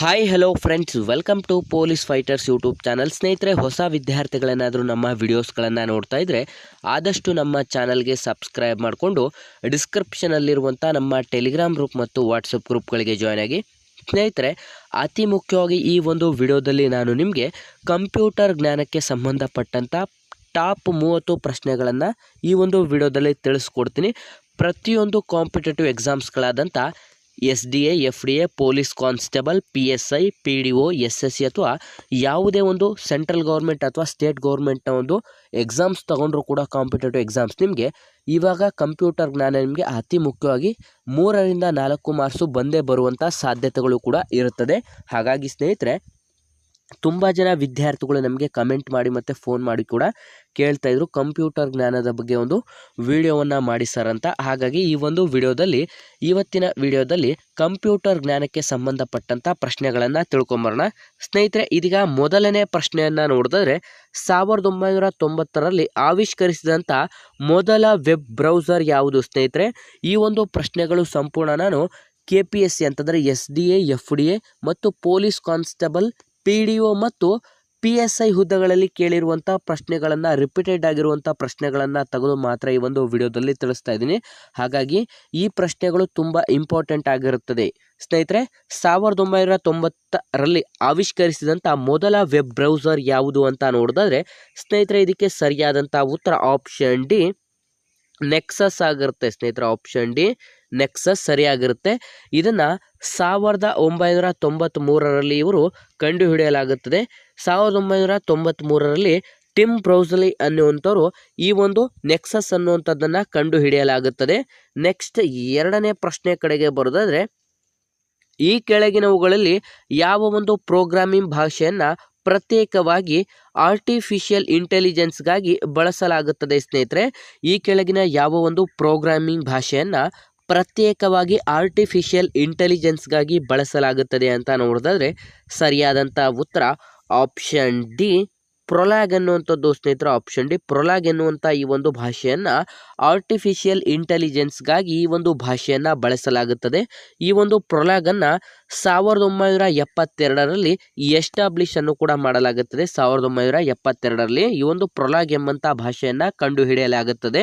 Hi hello friends welcome to police fighters YouTube channel ಸ್ನೇಹಿತರೆ, ಹೊಸ ವಿದ್ಯಾರ್ಥಿಗಳೇನಾದರೂ ನಮ್ಮ ವಿಡಿಯೋಸ್ಗಳನ್ನು ನೋಡ್ತಾ ಇದ್ದರೆ ಆದಷ್ಟು ನಮ್ಮ ಚಾನಲ್ಗೆ ಸಬ್ಸ್ಕ್ರೈಬ್ ಮಾಡಿಕೊಂಡು ಡಿಸ್ಕ್ರಿಪ್ಷನಲ್ಲಿರುವಂಥ ನಮ್ಮ ಟೆಲಿಗ್ರಾಮ್ ಗ್ರೂಪ್ ಮತ್ತು ವಾಟ್ಸಪ್ ಗ್ರೂಪ್ಗಳಿಗೆ ಜಾಯ್ನ್ ಆಗಿ. ಸ್ನೇಹಿತರೆ, ಅತಿ ಮುಖ್ಯವಾಗಿ ಈ ಒಂದು ವಿಡಿಯೋದಲ್ಲಿ ನಾನು ನಿಮಗೆ ಕಂಪ್ಯೂಟರ್ ಜ್ಞಾನಕ್ಕೆ ಸಂಬಂಧಪಟ್ಟಂಥ ಟಾಪ್ ಮೂವತ್ತು ಪ್ರಶ್ನೆಗಳನ್ನು ಈ ಒಂದು ವಿಡಿಯೋದಲ್ಲಿ ತಿಳಿಸ್ಕೊಡ್ತೀನಿ. ಪ್ರತಿಯೊಂದು competitive ಎಕ್ಸಾಮ್ಸ್ಗಳಾದಂಥ S D A F D A police constable, P S I, P D O, S S C ಅಥವಾ ಯಾವುದೇ ಒಂದು ಸೆಂಟ್ರಲ್ ಗೌರ್ಮೆಂಟ್ ಅಥವಾ ಸ್ಟೇಟ್ ಗೌರ್ಮೆಂಟ್ನ ಒಂದು ಎಕ್ಸಾಮ್ಸ್ ತಗೊಂಡ್ರೂ ಕೂಡ ಕಾಂಪಿಟೇಟಿವ್ ಎಕ್ಸಾಮ್ಸ್. ನಿಮಗೆ ಇವಾಗ ಕಂಪ್ಯೂಟರ್ ಜ್ಞಾನ ನಿಮಗೆ ಅತಿ ಮುಖ್ಯವಾಗಿ ಮೂರರಿಂದ ನಾಲ್ಕು ಮಾರ್ಕ್ಸು ಬಂದೇ ಬರುವಂಥ ಸಾಧ್ಯತೆಗಳು ಕೂಡ ಇರುತ್ತದೆ. ಹಾಗಾಗಿ ಸ್ನೇಹಿತರೆ ತುಂಬ ಜನ ವಿದ್ಯಾರ್ಥಿಗಳು ನಮಗೆ ಕಮೆಂಟ್ ಮಾಡಿ ಮತ್ತು ಫೋನ್ ಮಾಡಿ ಕೂಡ ಕೇಳ್ತಾ ಇದ್ರು. ಕಂಪ್ಯೂಟರ್ ಜ್ಞಾನದ ಬಗ್ಗೆ ಒಂದು ವಿಡಿಯೋವನ್ನು ಮಾಡಿ ಸರ್ ಅಂತ. ಹಾಗಾಗಿ ಈ ಒಂದು ವಿಡಿಯೋದಲ್ಲಿ, ಇವತ್ತಿನ ವಿಡಿಯೋದಲ್ಲಿ ಕಂಪ್ಯೂಟರ್ ಜ್ಞಾನಕ್ಕೆ ಸಂಬಂಧಪಟ್ಟಂಥ ಪ್ರಶ್ನೆಗಳನ್ನು ತಿಳ್ಕೊಂಬರೋಣ. ಸ್ನೇಹಿತರೆ, ಇದೀಗ ಮೊದಲನೇ ಪ್ರಶ್ನೆಯನ್ನು ನೋಡಿದ್ರೆ ಸಾವಿರದ ಒಂಬೈನೂರ ತೊಂಬತ್ತರಲ್ಲಿ ಆವಿಷ್ಕರಿಸಿದಂಥ ಮೊದಲ ವೆಬ್ ಬ್ರೌಸರ್ ಯಾವುದು ಸ್ನೇಹಿತರೆ? ಈ ಒಂದು ಪ್ರಶ್ನೆಗಳು ಸಂಪೂರ್ಣ ನಾನು ಕೆ ಪಿ ಎಸ್ ಸಿ ಅಂತಂದರೆ S D A F D A ಮತ್ತು police constable P D O ಮತ್ತು ಪಿ ಎಸ್ ಐ ಹುದ್ದೆಗಳಲ್ಲಿ ಕೇಳಿರುವಂಥ ಪ್ರಶ್ನೆಗಳನ್ನು ರಿಪೀಟೆಡ್ ಆಗಿರುವಂಥ ಪ್ರಶ್ನೆಗಳನ್ನು ತೆಗೆದು ಮಾತ್ರ ಈ ಒಂದು ವಿಡಿಯೋದಲ್ಲಿ ತಿಳಿಸ್ತಾ ಇದ್ದೀನಿ. ಹಾಗಾಗಿ ಈ ಪ್ರಶ್ನೆಗಳು ತುಂಬ ಇಂಪಾರ್ಟೆಂಟ್ ಆಗಿರುತ್ತದೆ. ಸ್ನೇಹಿತರೆ, ಸಾವಿರದ ಒಂಬೈನೂರ ತೊಂಬತ್ತರಲ್ಲಿ ಆವಿಷ್ಕರಿಸಿದಂಥ ಮೊದಲ ವೆಬ್ ಬ್ರೌಸರ್ ಯಾವುದು ಅಂತ ನೋಡಿದ್ರೆ ಸ್ನೇಹಿತರೆ, ಇದಕ್ಕೆ ಸರಿಯಾದಂಥ ಉತ್ತರ ಆಪ್ಷನ್ ಡಿ ನೆಕ್ಸಸ್ ಆಗಿರುತ್ತೆ ಸ್ನೇಹಿತರೆ ಆಪ್ಷನ್ ಡಿ ನೆಕ್ಸಸ್ ಸರಿಯಾಗಿರುತ್ತೆ. ಇದನ್ನು ಸಾವಿರದ ಒಂಬೈನೂರ ತೊಂಬತ್ತ್ಮೂರರಲ್ಲಿ ಇವರು ಕಂಡುಹಿಡಿಯಲಾಗುತ್ತದೆ. ಸಾವಿರದ ಒಂಬೈನೂರ ತೊಂಬತ್ತ್ಮೂರರಲ್ಲಿ ಟಿಮ್ ಬ್ರೌಸಲಿ ಅನ್ನುವಂಥವರು ಈ ಒಂದು ನೆಕ್ಸಸ್ ಅನ್ನುವಂಥದ್ದನ್ನು ಕಂಡುಹಿಡಿಯಲಾಗುತ್ತದೆ. ನೆಕ್ಸ್ಟ್ ಎರಡನೇ ಪ್ರಶ್ನೆ ಕಡೆಗೆ ಬರೋದಾದರೆ, ಈ ಕೆಳಗಿನವುಗಳಲ್ಲಿ ಯಾವ ಒಂದು ಪ್ರೋಗ್ರಾಮಿಂಗ್ ಭಾಷೆಯನ್ನು ಪ್ರತ್ಯೇಕವಾಗಿ ಆರ್ಟಿಫಿಷಿಯಲ್ ಇಂಟೆಲಿಜೆನ್ಸ್ಗಾಗಿ ಬಳಸಲಾಗುತ್ತದೆ ಸ್ನೇಹಿತರೆ? ಈ ಕೆಳಗಿನ ಯಾವ ಒಂದು ಪ್ರೋಗ್ರಾಮಿಂಗ್ ಭಾಷೆಯನ್ನು ಪ್ರತ್ಯೇಕವಾಗಿ ಆರ್ಟಿಫಿಷಿಯಲ್ ಇಂಟೆಲಿಜೆನ್ಸ್ಗಾಗಿ ಬಳಸಲಾಗುತ್ತದೆ ಅಂತ ನೋಡಿದ್ರೆ ಸರಿಯಾದಂಥ ಉತ್ತರ ಆಪ್ಷನ್ ಡಿ ಪ್ರೊಲಾಗ್ ಅನ್ನುವಂಥದ್ದು ಸ್ನೇಹಿತರೆ ಆಪ್ಷನ್ ಡಿ ಪ್ರೊಲಾಗ್ ಎನ್ನುವಂಥ ಈ ಒಂದು ಭಾಷೆಯನ್ನು ಆರ್ಟಿಫಿಷಿಯಲ್ ಇಂಟೆಲಿಜೆನ್ಸ್ಗಾಗಿ ಈ ಒಂದು ಭಾಷೆಯನ್ನು ಬಳಸಲಾಗುತ್ತದೆ. ಈ ಒಂದು ಪ್ರೊಲಾಗನ್ನು ಸಾವಿರದ ಒಂಬೈನೂರ ಎಪ್ಪತ್ತೆರಡರಲ್ಲಿ ಎಸ್ಟಾಬ್ಲಿಷ್ ಅನ್ನು ಕೂಡ ಮಾಡಲಾಗುತ್ತದೆ. ಸಾವಿರದ ಒಂಬೈನೂರ ಎಪ್ಪತ್ತೆರಡರಲ್ಲಿ ಈ ಒಂದು ಪ್ರೊಲಾಗ್ ಎಂಬಂಥ ಭಾಷೆಯನ್ನು ಕಂಡುಹಿಡಿಯಲಾಗುತ್ತದೆ.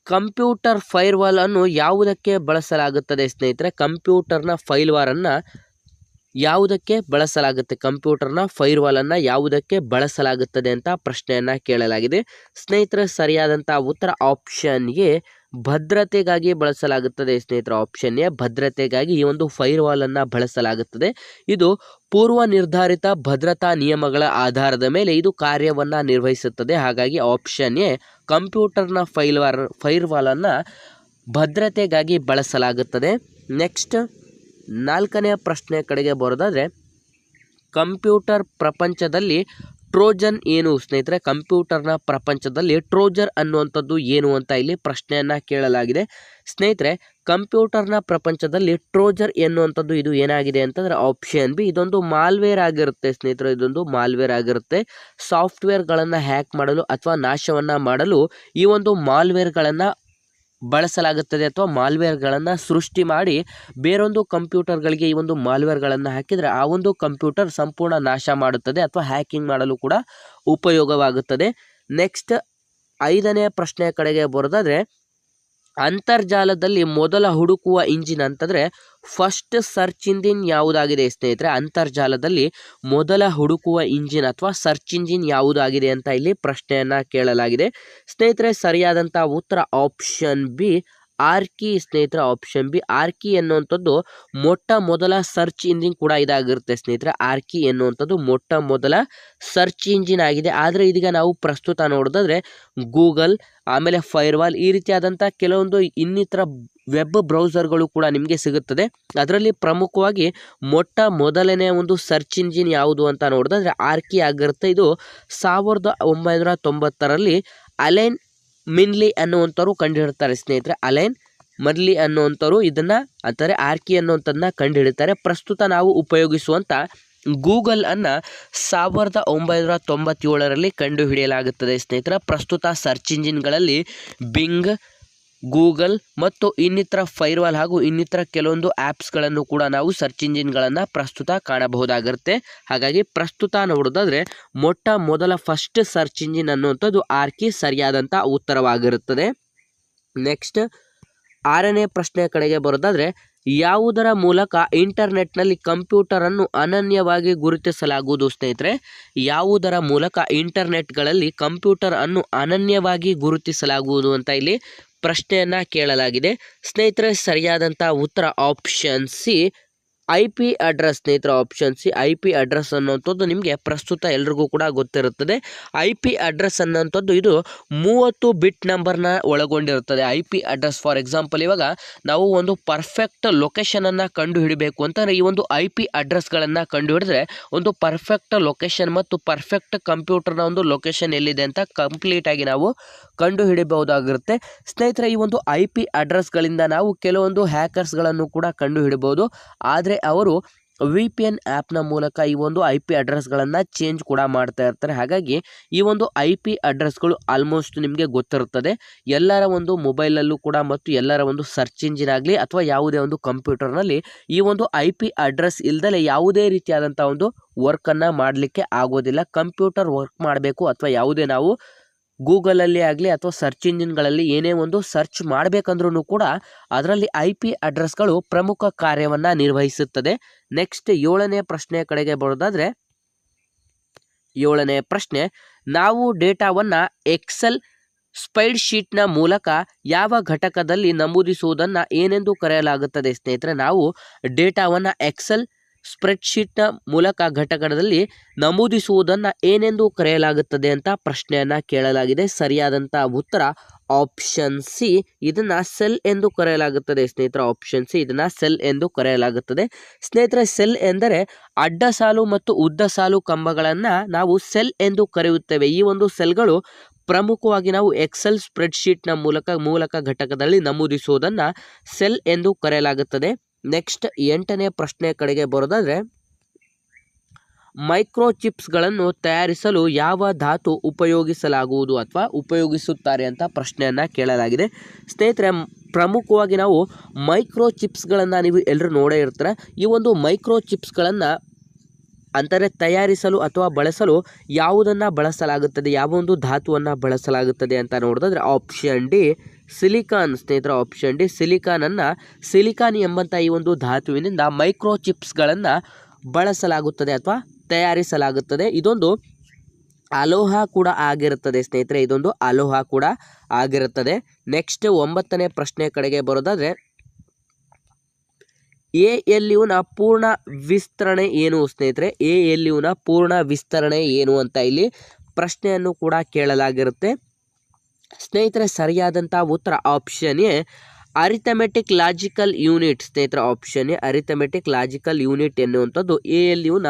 ಕಂಪ್ಯೂಟರ್ ಫೈರ್ವಾಲ್ ಅನ್ನು ಯಾವುದಕ್ಕೆ ಬಳಸಲಾಗುತ್ತದೆ ಸ್ನೇಹಿತರೆ? ಕಂಪ್ಯೂಟರ್ನ ಫೈಲ್ವಾರನ್ನು ಯಾವುದಕ್ಕೆ ಬಳಸಲಾಗುತ್ತೆ? ಕಂಪ್ಯೂಟರ್ನ ಫೈರ್ವಾಲನ್ನು ಯಾವುದಕ್ಕೆ ಬಳಸಲಾಗುತ್ತದೆ ಅಂತ ಪ್ರಶ್ನೆಯನ್ನು ಕೇಳಲಾಗಿದೆ. ಸ್ನೇಹಿತರೆ ಸರಿಯಾದಂಥ ಉತ್ತರ ಆಪ್ಷನ್ಗೆ ಭದ್ರತೆಗಾಗಿ ಬಳಸಲಾಗುತ್ತದೆ ಸ್ನೇಹಿತರ. ಆಪ್ಷನ್ ಎ, ಭದ್ರತೆಗಾಗಿ ಈ ಒಂದು ಫೈರ್ ವಾಲನ್ನು ಬಳಸಲಾಗುತ್ತದೆ. ಇದು ಪೂರ್ವ ನಿರ್ಧಾರಿತ ಭದ್ರತಾ ನಿಯಮಗಳ ಆಧಾರದ ಮೇಲೆ ಇದು ಕಾರ್ಯವನ್ನು ನಿರ್ವಹಿಸುತ್ತದೆ. ಹಾಗಾಗಿ ಆಪ್ಷನ್ ಎ ಕಂಪ್ಯೂಟರ್ನ ಫೈಲ್ವಾರ್ ಫೈರ್ವಾಲನ್ನು ಭದ್ರತೆಗಾಗಿ ಬಳಸಲಾಗುತ್ತದೆ. ನೆಕ್ಸ್ಟ್ ನಾಲ್ಕನೇ ಪ್ರಶ್ನೆ ಕಡೆಗೆ ಬರೋದಾದರೆ ಕಂಪ್ಯೂಟರ್ ಪ್ರಪಂಚದಲ್ಲಿ ಟ್ರೋಜನ್ ಏನು ಸ್ನೇಹಿತರೆ? ಕಂಪ್ಯೂಟರ್ನ ಪ್ರಪಂಚದಲ್ಲಿ ಟ್ರೋಜರ್ ಅನ್ನುವಂಥದ್ದು ಏನು ಅಂತ ಇಲ್ಲಿ ಪ್ರಶ್ನೆಯನ್ನು ಕೇಳಲಾಗಿದೆ. ಸ್ನೇಹಿತರೆ, ಕಂಪ್ಯೂಟರ್ನ ಪ್ರಪಂಚದಲ್ಲಿ ಟ್ರೋಜರ್ ಎನ್ನುವಂಥದ್ದು ಇದು ಏನಾಗಿದೆ ಅಂತಂದರೆ ಆಪ್ಷನ್ ಬಿ. ಇದೊಂದು ಮಾಲ್ವೇರ್ ಆಗಿರುತ್ತೆ ಸ್ನೇಹಿತರೆ, ಇದೊಂದು ಮಾಲ್ವೇರ್ ಆಗಿರುತ್ತೆ. ಸಾಫ್ಟ್ವೇರ್ಗಳನ್ನು ಹ್ಯಾಕ್ ಮಾಡಲು ಅಥವಾ ನಾಶವನ್ನು ಮಾಡಲು ಈ ಒಂದು ಮಾಲ್ವೇರ್ಗಳನ್ನು ಬಳಸಲಾಗುತ್ತದೆ ಅಥವಾ ಮಾಲ್ವೇರ್ಗಳನ್ನು ಸೃಷ್ಟಿ ಮಾಡಿ ಬೇರೊಂದು ಕಂಪ್ಯೂಟರ್ಗಳಿಗೆ ಈ ಒಂದು ಮಾಲ್ವೇರ್ಗಳನ್ನು ಹಾಕಿದರೆ ಆ ಒಂದು ಕಂಪ್ಯೂಟರ್ ಸಂಪೂರ್ಣ ನಾಶ ಮಾಡುತ್ತದೆ ಅಥವಾ ಹ್ಯಾಕಿಂಗ್ ಮಾಡಲು ಕೂಡ ಉಪಯೋಗವಾಗುತ್ತದೆ. ನೆಕ್ಸ್ಟ್ ಐದನೇ ಪ್ರಶ್ನೆಯ ಕಡೆಗೆ ಬರೋದಾದರೆ, ಅಂತರ್ಜಾಲದಲ್ಲಿ ಮೊದಲ ಹುಡುಕುವ ಇಂಜಿನ್ ಅಂತಂದರೆ ಫಸ್ಟ್ ಸರ್ಚ್ ಇಂಜಿನ್ ಯಾವುದಾಗಿದೆ ಸ್ನೇಹಿತರೆ? ಅಂತರ್ಜಾಲದಲ್ಲಿ ಮೊದಲ ಹುಡುಕುವ ಇಂಜಿನ್ ಅಥವಾ ಸರ್ಚ್ ಇಂಜಿನ್ ಯಾವುದಾಗಿದೆ ಅಂತ ಇಲ್ಲಿ ಪ್ರಶ್ನೆಯನ್ನ ಕೇಳಲಾಗಿದೆ. ಸ್ನೇಹಿತರೆ ಸರಿಯಾದಂಥ ಉತ್ತರ ಆಪ್ಷನ್ ಬಿ ಆರ್ಕಿ ಸ್ನೇಹಿತರ ಆಪ್ಷನ್ ಬಿ ಆರ್ಕಿ ಎನ್ನುವಂಥದ್ದು ಮೊಟ್ಟ ಮೊದಲ ಸರ್ಚ್ ಇಂಜಿನ್ ಕೂಡ ಇದಾಗಿರುತ್ತೆ ಸ್ನೇಹಿತರೆ. ಆರ್ಕಿ ಎನ್ನುವಂಥದ್ದು ಮೊಟ್ಟ ಮೊದಲ ಸರ್ಚ್ ಇಂಜಿನ್ ಆಗಿದೆ. ಆದರೆ ಇದೀಗ ನಾವು ಪ್ರಸ್ತುತ ನೋಡೋದಾದ್ರೆ ಗೂಗಲ್, ಆಮೇಲೆ ಫೈರ್ವಾಲ್ ಈ ರೀತಿಯಾದಂಥ ಕೆಲವೊಂದು ಇನ್ನಿತರ ವೆಬ್ ಬ್ರೌಸರ್ಗಳು ಕೂಡ ನಿಮಗೆ ಸಿಗುತ್ತದೆ. ಅದರಲ್ಲಿ ಪ್ರಮುಖವಾಗಿ ಮೊಟ್ಟ ಮೊದಲನೇ ಒಂದು ಸರ್ಚ್ ಇಂಜಿನ್ ಯಾವುದು ಅಂತ ನೋಡಿದ್ರೆ ಆರ್ಕಿ ಆಗಿರುತ್ತೆ. ಇದು ಸಾವಿರದ ಒಂಬೈನೂರ ತೊಂಬತ್ತರಲ್ಲಿ ಅಲೈನ್ ಮಿನ್ಲಿ ಅನ್ನುವಂಥವ್ರು ಕಂಡುಹಿಡ್ತಾರೆ ಸ್ನೇಹಿತರೆ. ಅಲೈನ್, ಮರ್ಲಿ ಅನ್ನುವಂಥವ್ರು ಇದನ್ನು, ಅಂತಾರೆ ಆರ್ಕಿ ಅನ್ನುವಂಥದ್ದನ್ನ ಕಂಡುಹಿಡಿತಾರೆ ಪ್ರಸ್ತುತ ನಾವು ಉಪಯೋಗಿಸುವಂಥ ಗೂಗಲ್ ಅನ್ನು ಸಾವಿರದ ಒಂಬೈನೂರ ತೊಂಬತ್ತೇಳರಲ್ಲಿ ಕಂಡುಹಿಡಿಯಲಾಗುತ್ತದೆ ಸ್ನೇಹಿತರ. ಪ್ರಸ್ತುತ ಸರ್ಚ್ ಇಂಜಿನ್ಗಳಲ್ಲಿ ಬಿಂಗ್ ಗೂಗಲ್ ಮತ್ತು ಇನ್ನಿತರ ಫೈರ್ವಾಲ್ ಹಾಗೂ ಇನ್ನಿತರ ಕೆಲವೊಂದು ಆ್ಯಪ್ಸ್ಗಳನ್ನು ಕೂಡ ನಾವು ಸರ್ಚ್ ಇಂಜಿನ್ಗಳನ್ನು ಪ್ರಸ್ತುತ ಕಾಣಬಹುದಾಗಿರುತ್ತೆ ಹಾಗಾಗಿ ಪ್ರಸ್ತುತ ನೋಡೋದಾದರೆ ಮೊಟ್ಟ ಮೊದಲ ಫಸ್ಟ್ ಸರ್ಚ್ ಇಂಜಿನ್ ಅನ್ನುವಂಥದ್ದು ಆರ್ಕಿ ಸರಿಯಾದಂಥ ಉತ್ತರವಾಗಿರುತ್ತದೆ. ನೆಕ್ಸ್ಟ್ ಆರನೇ ಪ್ರಶ್ನೆ ಕಡೆಗೆ ಬರೋದಾದರೆ ಯಾವುದರ ಮೂಲಕ ಇಂಟರ್ನೆಟ್ನಲ್ಲಿ ಕಂಪ್ಯೂಟರನ್ನು ಅನನ್ಯವಾಗಿ ಗುರುತಿಸಲಾಗುವುದು ಸ್ನೇಹಿತರೆ? ಯಾವುದರ ಮೂಲಕ ಇಂಟರ್ನೆಟ್ಗಳಲ್ಲಿ ಕಂಪ್ಯೂಟರ್ ಅನ್ನು ಅನನ್ಯವಾಗಿ ಗುರುತಿಸಲಾಗುವುದು ಅಂತ ಇಲ್ಲಿ ಪ್ರಶ್ನೆಯನ್ನ ಕೇಳಲಾಗಿದೆ. ಸ್ನೇಹಿತರೆ ಸರಿಯಾದಂಥ ಉತ್ತರ option C I P address ಸ್ನೇಹಿತರ option C I P address ಅನ್ನುವಂಥದ್ದು ನಿಮಗೆ ಪ್ರಸ್ತುತ ಎಲ್ರಿಗೂ ಕೂಡ ಗೊತ್ತಿರುತ್ತದೆ. ಐ ಪಿ ಅಡ್ರೆಸ್ ಅನ್ನೋಂಥದ್ದು ಇದು ಮೂವತ್ತು ಬಿಟ್ ನಂಬರ್ನ ಒಳಗೊಂಡಿರುತ್ತದೆ. I P address for example ಇವಾಗ ನಾವು ಒಂದು ಪರ್ಫೆಕ್ಟ್ ಲೊಕೇಶನನ್ನು ಕಂಡು ಹಿಡಬೇಕು ಅಂತಂದರೆ ಈ ಒಂದು ಐ ಪಿ ಅಡ್ರೆಸ್ಗಳನ್ನು ಕಂಡು ಹಿಡಿದ್ರೆ ಒಂದು ಪರ್ಫೆಕ್ಟ್ ಲೊಕೇಶನ್ ಮತ್ತು ಪರ್ಫೆಕ್ಟ್ ಕಂಪ್ಯೂಟರ್ನ ಒಂದು ಲೊಕೇಶನ್ ಎಲ್ಲಿದೆ ಅಂತ ಕಂಪ್ಲೀಟಾಗಿ ನಾವು ಕಂಡು ಹಿಡಿಬಹುದಾಗಿರುತ್ತೆ ಸ್ನೇಹಿತರೆ, ಈ ಒಂದು ಐ ಪಿ ಅಡ್ರೆಸ್ಗಳಿಂದ ನಾವು ಕೆಲವೊಂದು ಹ್ಯಾಕರ್ಸ್ಗಳನ್ನು ಕೂಡ ಕಂಡು ಹಿಡಿಬಹುದು ಆದರೆ ಅವರು ವಿ ಪಿ ಎನ್ ಆ್ಯಪ್ನ ಮೂಲಕ ಈ ಒಂದು ಐ ಪಿ ಅಡ್ರೆಸ್ಗಳನ್ನು ಚೇಂಜ್ ಕೂಡ ಮಾಡ್ತಾ ಇರ್ತಾರೆ. ಹಾಗಾಗಿ ಈ ಒಂದು ಐ ಪಿ ಅಡ್ರೆಸ್ಗಳು ಆಲ್ಮೋಸ್ಟ್ ನಿಮಗೆ ಗೊತ್ತಿರುತ್ತದೆ. ಎಲ್ಲರ ಒಂದು ಮೊಬೈಲಲ್ಲೂ ಕೂಡ ಮತ್ತು ಎಲ್ಲರ ಒಂದು ಸರ್ಚ್ ಇಂಜಿನ್ ಆಗಲಿ ಅಥವಾ ಯಾವುದೇ ಒಂದು ಕಂಪ್ಯೂಟರ್ನಲ್ಲಿ ಈ ಒಂದು ಐ ಪಿ ಅಡ್ರೆಸ್ ಇಲ್ಲದೆ ಯಾವುದೇ ರೀತಿಯಾದಂಥ ಒಂದು ವರ್ಕನ್ನು ಮಾಡಲಿಕ್ಕೆ ಆಗೋದಿಲ್ಲ. ಕಂಪ್ಯೂಟರ್ ವರ್ಕ್ ಮಾಡಬೇಕು ಅಥವಾ ಯಾವುದೇ ನಾವು ಗೂಗಲಲ್ಲಿ ಆಗಲಿ ಅಥವಾ ಸರ್ಚ್ ಇಂಜಿನ್ಗಳಲ್ಲಿ ಏನೇ ಒಂದು ಸರ್ಚ್ ಮಾಡಬೇಕಂದ್ರೂ ಕೂಡ ಅದರಲ್ಲಿ ಐ ಪಿ ಅಡ್ರೆಸ್ಗಳು ಪ್ರಮುಖ ಕಾರ್ಯವನ್ನು ನಿರ್ವಹಿಸುತ್ತದೆ. ನೆಕ್ಸ್ಟ್ ಏಳನೇ ಪ್ರಶ್ನೆ ಕಡೆಗೆ ಬರೋದಾದರೆ, ಏಳನೇ ಪ್ರಶ್ನೆ, ನಾವು ಡೇಟಾವನ್ನು ಎಕ್ಸೆಲ್ ಸ್ಪೈಡ್ ಶೀಟ್ನ ಮೂಲಕ ಯಾವ ಘಟಕದಲ್ಲಿ ನಮೂದಿಸುವುದನ್ನು ಏನೆಂದು ಕರೆಯಲಾಗುತ್ತದೆ ಸ್ನೇಹಿತರೆ, ನಾವು ಡೇಟಾವನ್ನು ಎಕ್ಸೆಲ್ ಸ್ಪ್ರೆಡ್ಶೀಟ್ನ ಮೂಲಕ ಘಟಕದಲ್ಲಿ ನಮೂದಿಸುವುದನ್ನು ಏನೆಂದು ಕರೆಯಲಾಗುತ್ತದೆ ಅಂತ ಪ್ರಶ್ನೆಯನ್ನು ಕೇಳಲಾಗಿದೆ. ಸರಿಯಾದಂಥ ಉತ್ತರ ಆಪ್ಷನ್ ಸಿ ಇದನ್ನು ಸೆಲ್ ಎಂದು ಕರೆಯಲಾಗುತ್ತದೆ. ಸ್ನೇಹಿತರ, ಆಪ್ಷನ್ ಸಿ ಇದನ್ನು ಸೆಲ್ ಎಂದು ಕರೆಯಲಾಗುತ್ತದೆ. ಸ್ನೇಹಿತರ, ಸೆಲ್ ಎಂದರೆ ಅಡ್ಡ ಸಾಲು ಮತ್ತು ಉದ್ದ ಸಾಲು ಕಂಬಗಳನ್ನು ನಾವು ಸೆಲ್ ಎಂದು ಕರೆಯುತ್ತೇವೆ. ಈ ಒಂದು ಸೆಲ್ಗಳು ಪ್ರಮುಖವಾಗಿ ನಾವು ಎಕ್ಸೆಲ್ ಸ್ಪ್ರೆಡ್ಶೀಟ್ನ ಮೂಲಕ ಮೂಲಕ ಘಟಕದಲ್ಲಿ ನಮೂದಿಸುವುದನ್ನು ಸೆಲ್ ಎಂದು ಕರೆಯಲಾಗುತ್ತದೆ. ನೆಕ್ಸ್ಟ್ ಎಂಟನೇ ಪ್ರಶ್ನೆ ಕಡೆಗೆ ಬರೋದಾದರೆ, ಮೈಕ್ರೋಚಿಪ್ಸ್ಗಳನ್ನು ತಯಾರಿಸಲು ಯಾವ ಧಾತು ಉಪಯೋಗಿಸಲಾಗುವುದು ಅಥವಾ ಉಪಯೋಗಿಸುತ್ತಾರೆ ಅಂತ ಪ್ರಶ್ನೆಯನ್ನು ಕೇಳಲಾಗಿದೆ. ಸ್ನೇಹಿತರೆ, ಪ್ರಮುಖವಾಗಿ ನಾವು ಮೈಕ್ರೋ ಚಿಪ್ಸ್ಗಳನ್ನು ನೀವು ಎಲ್ಲರೂ ನೋಡೇ ಇರ್ತಾರೆ. ಈ ಒಂದು ಮೈಕ್ರೋ ಚಿಪ್ಸ್ಗಳನ್ನು ಅಂದರೆ ತಯಾರಿಸಲು ಅಥವಾ ಬಳಸಲು ಯಾವುದನ್ನು ಬಳಸಲಾಗುತ್ತದೆ, ಯಾವ ಒಂದು ಧಾತುವನ್ನು ಬಳಸಲಾಗುತ್ತದೆ ಅಂತ ನೋಡಿದ್ರೆ ಆಪ್ಷನ್ ಡಿ ಸಿಲಿಕಾನ್ ಸ್ನೇಹಿತರ ಆಪ್ಷನ್ ಡಿ, ಸಿಲಿಕಾನನ್ನು ಸಿಲಿಕಾನ್ ಎಂಬಂಥ ಈ ಒಂದು ಧಾತುವಿನಿಂದ ಮೈಕ್ರೋ ಚಿಪ್ಸ್ಗಳನ್ನು ಬಳಸಲಾಗುತ್ತದೆ ಅಥವಾ ತಯಾರಿಸಲಾಗುತ್ತದೆ. ಇದೊಂದು ಅಲೋಹ ಕೂಡ ಆಗಿರುತ್ತದೆ ಸ್ನೇಹಿತರೆ, ಇದೊಂದು ಅಲೋಹ ಕೂಡ ಆಗಿರುತ್ತದೆ. ನೆಕ್ಸ್ಟ್ ಒಂಬತ್ತನೇ ಪ್ರಶ್ನೆ ಕಡೆಗೆ ಬರೋದಾದರೆ, ಎ ಎಲ್ ಯುನ ಪೂರ್ಣ ವಿಸ್ತರಣೆ ಏನು ಸ್ನೇಹಿತರೆ? ಎ ಎಲ್ ಪೂರ್ಣ ವಿಸ್ತರಣೆ ಏನು ಅಂತ ಇಲ್ಲಿ ಪ್ರಶ್ನೆಯನ್ನು ಕೂಡ ಕೇಳಲಾಗಿರುತ್ತೆ. ಸ್ನೇಹಿತರೆ, ಸರಿಯಾದಂಥ ಉತ್ತರ option A arithmetic logical unit ಸ್ನೇಹಿತರ option A arithmetic logical unit ಎನ್ನುವಂಥದ್ದು ಎ ಎಲ್ ಯುನ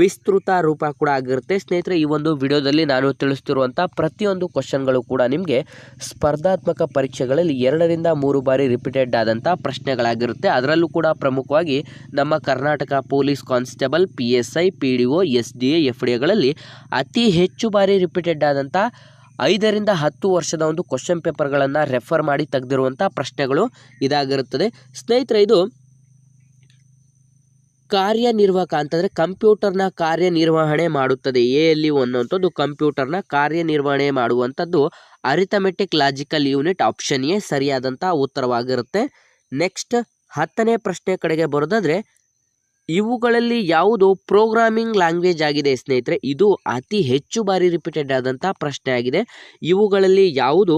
ವಿಸ್ತೃತ ರೂಪ ಕೂಡ ಆಗಿರುತ್ತೆ. ಸ್ನೇಹಿತರೆ, ಈ ಒಂದು ವಿಡಿಯೋದಲ್ಲಿ ನಾನು ತಿಳಿಸ್ತಿರುವಂಥ ಪ್ರತಿಯೊಂದು ಕ್ವಶನ್ಗಳು ಕೂಡ ನಿಮಗೆ ಸ್ಪರ್ಧಾತ್ಮಕ ಪರೀಕ್ಷೆಗಳಲ್ಲಿ ಎರಡರಿಂದ ಮೂರು ಬಾರಿ ರಿಪೀಟೆಡ್ ಆದಂಥ ಪ್ರಶ್ನೆಗಳಾಗಿರುತ್ತೆ. ಅದರಲ್ಲೂ ಕೂಡ ಪ್ರಮುಖವಾಗಿ ನಮ್ಮ Karnataka police constable P S I P D O S D A F D ಎಗಳಲ್ಲಿ ಅತಿ ಹೆಚ್ಚು ಬಾರಿ ರಿಪೀಟೆಡ್ ಆದಂಥ ಐದರಿಂದ ಹತ್ತು ವರ್ಷದ ಒಂದು ಕ್ವಶನ್ ಪೇಪರ್ಗಳನ್ನು ರೆಫರ್ ಮಾಡಿ ತೆಗೆದಿರುವಂಥ ಪ್ರಶ್ನೆಗಳು ಇದಾಗಿರುತ್ತದೆ. ಸ್ನೇಹಿತರೆ, ಇದು ಕಾರ್ಯನಿರ್ವಾಹಕ ಅಂತಂದರೆ ಕಂಪ್ಯೂಟರ್ನ ಕಾರ್ಯನಿರ್ವಹಣೆ ಮಾಡುತ್ತದೆ. ಎ ಎಲ್ ಯು ಅನ್ನುವಂಥದ್ದು ಕಂಪ್ಯೂಟರ್ನ ಕಾರ್ಯನಿರ್ವಹಣೆ ಮಾಡುವಂಥದ್ದು. Arithmetic logical unit option A ಸರಿಯಾದಂಥ ಉತ್ತರವಾಗಿರುತ್ತೆ. ನೆಕ್ಸ್ಟ್ ಹತ್ತನೇ ಪ್ರಶ್ನೆ ಕಡೆಗೆ ಬರೋದಾದ್ರೆ ಇವುಗಳಲ್ಲಿ ಯಾವುದು ಪ್ರೋಗ್ರಾಮಿಂಗ್ ಲ್ಯಾಂಗ್ವೇಜ್ ಆಗಿದೆ ಸ್ನೇಹಿತರೆ, ಇದು ಅತಿ ಹೆಚ್ಚು ಬಾರಿ ರಿಪೀಟೆಡ್ ಆದಂಥ ಪ್ರಶ್ನೆ ಆಗಿದೆ. ಇವುಗಳಲ್ಲಿ ಯಾವುದು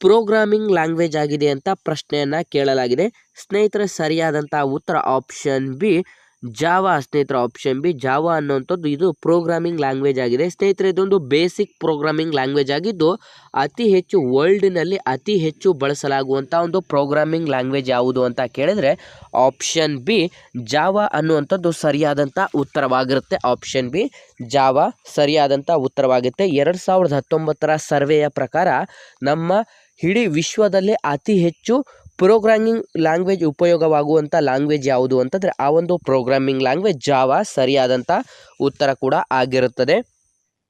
ಪ್ರೋಗ್ರಾಮಿಂಗ್ ಲ್ಯಾಂಗ್ವೇಜ್ ಆಗಿದೆ ಅಂತ ಪ್ರಶ್ನೆಯನ್ನು ಕೇಳಲಾಗಿದೆ. ಸ್ನೇಹಿತರೆ ಸರಿಯಾದಂಥ ಉತ್ತರ ಆಪ್ಷನ್ ಬಿ ಜಾವಾ ಸ್ನೇಹಿತರ ಆಪ್ಷನ್ ಬಿ, ಜಾವಾ ಅನ್ನುವಂಥದ್ದು ಇದು ಪ್ರೋಗ್ರಾಮಿಂಗ್ ಲ್ಯಾಂಗ್ವೇಜ್ ಆಗಿದೆ. ಸ್ನೇಹಿತರೆ, ಇದೊಂದು ಬೇಸಿಕ್ ಪ್ರೋಗ್ರಾಮಿಂಗ್ ಲ್ಯಾಂಗ್ವೇಜ್ ಆಗಿದ್ದು ಅತಿ ಹೆಚ್ಚು ವರ್ಲ್ಡ್ನಲ್ಲಿ ಅತಿ ಹೆಚ್ಚು ಬಳಸಲಾಗುವಂಥ ಒಂದು ಪ್ರೋಗ್ರಾಮಿಂಗ್ ಲ್ಯಾಂಗ್ವೇಜ್ ಯಾವುದು ಅಂತ ಕೇಳಿದರೆ ಆಪ್ಷನ್ ಬಿ, ಜಾವಾ ಅನ್ನುವಂಥದ್ದು ಸರಿಯಾದಂಥ ಉತ್ತರವಾಗಿರುತ್ತೆ. ಆಪ್ಷನ್ ಬಿ, ಜಾವಾ ಸರಿಯಾದಂಥ ಉತ್ತರವಾಗುತ್ತೆ ಎರಡು ಸಾವಿರದ ಹತ್ತೊಂಬತ್ತರ ಸರ್ವೆಯ ಪ್ರಕಾರ ನಮ್ಮ ಇಡೀ ವಿಶ್ವದಲ್ಲೇ ಅತಿ ಹೆಚ್ಚು ಪ್ರೋಗ್ರಾಮಿಂಗ್ ಲ್ಯಾಂಗ್ವೇಜ್ ಉಪಯೋಗವಾಗುವಂಥ ಲ್ಯಾಂಗ್ವೇಜ್ ಯಾವುದು ಅಂತಂದರೆ ಆ ಒಂದು ಪ್ರೋಗ್ರಾಮಿಂಗ್ ಲ್ಯಾಂಗ್ವೇಜ್ ಜಾವ ಸರಿಯಾದಂಥ ಉತ್ತರ ಕೂಡ ಆಗಿರುತ್ತದೆ.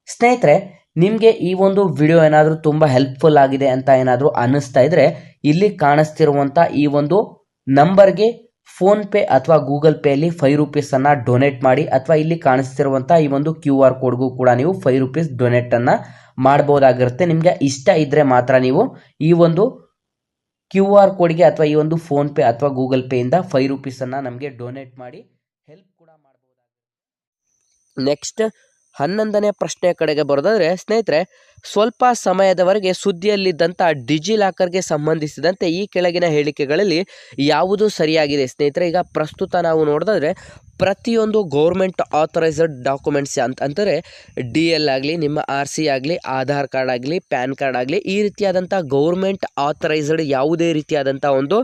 ಸ್ನೇಹಿತರೆ, ನಿಮಗೆ ಈ ಒಂದು ವಿಡಿಯೋ ಏನಾದರೂ ತುಂಬ ಹೆಲ್ಪ್ಫುಲ್ ಆಗಿದೆ ಅಂತ ಏನಾದರೂ ಅನ್ನಿಸ್ತಾ ಇದ್ರೆ ಇಲ್ಲಿ ಕಾಣಿಸ್ತಿರುವಂಥ ಈ ಒಂದು ನಂಬರ್ಗೆ ಫೋನ್ಪೇ ಅಥವಾ ಗೂಗಲ್ ಪೇಯಲ್ಲಿ ಫೈವ್ ರುಪೀಸನ್ನು ಡೊನೇಟ್ ಮಾಡಿ ಅಥವಾ ಇಲ್ಲಿ ಕಾಣಿಸ್ತಿರುವಂಥ ಈ ಒಂದು ಕ್ಯೂ ಆರ್ ಕೋಡ್ಗೂ ಕೂಡ ನೀವು ಫೈವ್ ರುಪೀಸ್ ಡೊನೇಟನ್ನು ಮಾಡ್ಬೋದಾಗಿರುತ್ತೆ. ನಿಮಗೆ ಇಷ್ಟ ಇದ್ದರೆ ಮಾತ್ರ ನೀವು ಈ ಒಂದು ಕ್ಯೂ ಆರ್ ಕೋಡ್ಗೆ ಅಥವಾ ಈ ಒಂದು ಫೋನ್ಪೇ ಅಥವಾ ಗೂಗಲ್ ಪೇಯಿಂದ ಫೈವ್ ರುಪೀಸನ್ನು ನಮಗೆ ಡೊನೇಟ್ ಮಾಡಿ ಹೆಲ್ಪ್ ಕೂಡ ಮಾಡ್ಬೋದಾಗುತ್ತೆ ನೆಕ್ಸ್ಟ್ ಹನ್ನೊಂದನೇ ಪ್ರಶ್ನೆ ಕಡೆಗೆ ಬರೋದಾದರೆ, ಸ್ನೇಹಿತರೆ ಸ್ವಲ್ಪ ಸಮಯದವರೆಗೆ ಸುದ್ದಿಯಲ್ಲಿದ್ದಂಥ ಡಿಜಿ ಲಾಕರ್ಗೆ ಸಂಬಂಧಿಸಿದಂತೆ ಈ ಕೆಳಗಿನ ಹೇಳಿಕೆಗಳಲ್ಲಿ ಯಾವುದು ಸರಿಯಾಗಿದೆ. ಸ್ನೇಹಿತರೆ, ಈಗ ಪ್ರಸ್ತುತ ನಾವು ನೋಡಿದ್ರೆ ಪ್ರತಿಯೊಂದು ಗೌರ್ಮೆಂಟ್ ಆಥರೈಸ್ಡ್ ಡಾಕ್ಯುಮೆಂಟ್ಸ್ ಅಂತ ಅಂದರೆ ಡಿ ಎಲ್ ಆಗಲಿ, ನಿಮ್ಮ ಆರ್ ಸಿ ಆಗಲಿ, ಆಧಾರ್ ಕಾರ್ಡ್ ಆಗಲಿ, ಪ್ಯಾನ್ ಕಾರ್ಡ್ ಆಗಲಿ, ಈ ರೀತಿಯಾದಂಥ ಗೌರ್ಮೆಂಟ್ ಆಥರೈಸ್ಡ್ ಯಾವುದೇ ರೀತಿಯಾದಂಥ ಒಂದು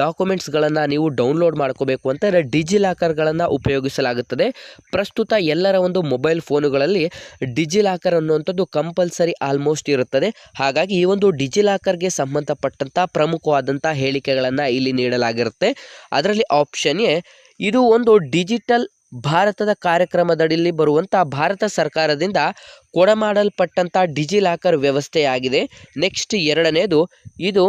ಡಾಕ್ಯುಮೆಂಟ್ಸ್ಗಳನ್ನು ನೀವು ಡೌನ್ಲೋಡ್ ಮಾಡ್ಕೋಬೇಕು ಅಂತಂದರೆ ಡಿಜಿ ಲಾಕರ್ಗಳನ್ನು ಉಪಯೋಗಿಸಲಾಗುತ್ತದೆ. ಪ್ರಸ್ತುತ ಎಲ್ಲರ ಒಂದು ಮೊಬೈಲ್ ಫೋನುಗಳಲ್ಲಿ ಡಿಜಿ ಲಾಕರ್ ಅನ್ನುವಂಥದ್ದು ಕಂಪಲ್ಸರಿ ಆಲ್ಮೋಸ್ಟ್ ಇರುತ್ತದೆ. ಹಾಗಾಗಿ ಈ ಒಂದು ಡಿಜಿ ಲಾಕರ್ಗೆ ಸಂಬಂಧಪಟ್ಟಂಥ ಪ್ರಮುಖವಾದಂಥ ಹೇಳಿಕೆಗಳನ್ನು ಇಲ್ಲಿ ನೀಡಲಾಗಿರುತ್ತೆ. ಅದರಲ್ಲಿ ಆಪ್ಷನ್ ಎ, ಇದು ಒಂದು ಡಿಜಿಟಲ್ ಭಾರತದ ಕಾರ್ಯಕ್ರಮದಡಿಯಲ್ಲಿ ಬರುವಂಥ ಭಾರತ ಸರ್ಕಾರದಿಂದ ಕೊಡಮಾಡಲ್ಪಟ್ಟಂಥ ಡಿಜಿಲಾಕರ್ ವ್ಯವಸ್ಥೆಯಾಗಿದೆ. ನೆಕ್ಸ್ಟ್ ಎರಡನೇದು, ಇದು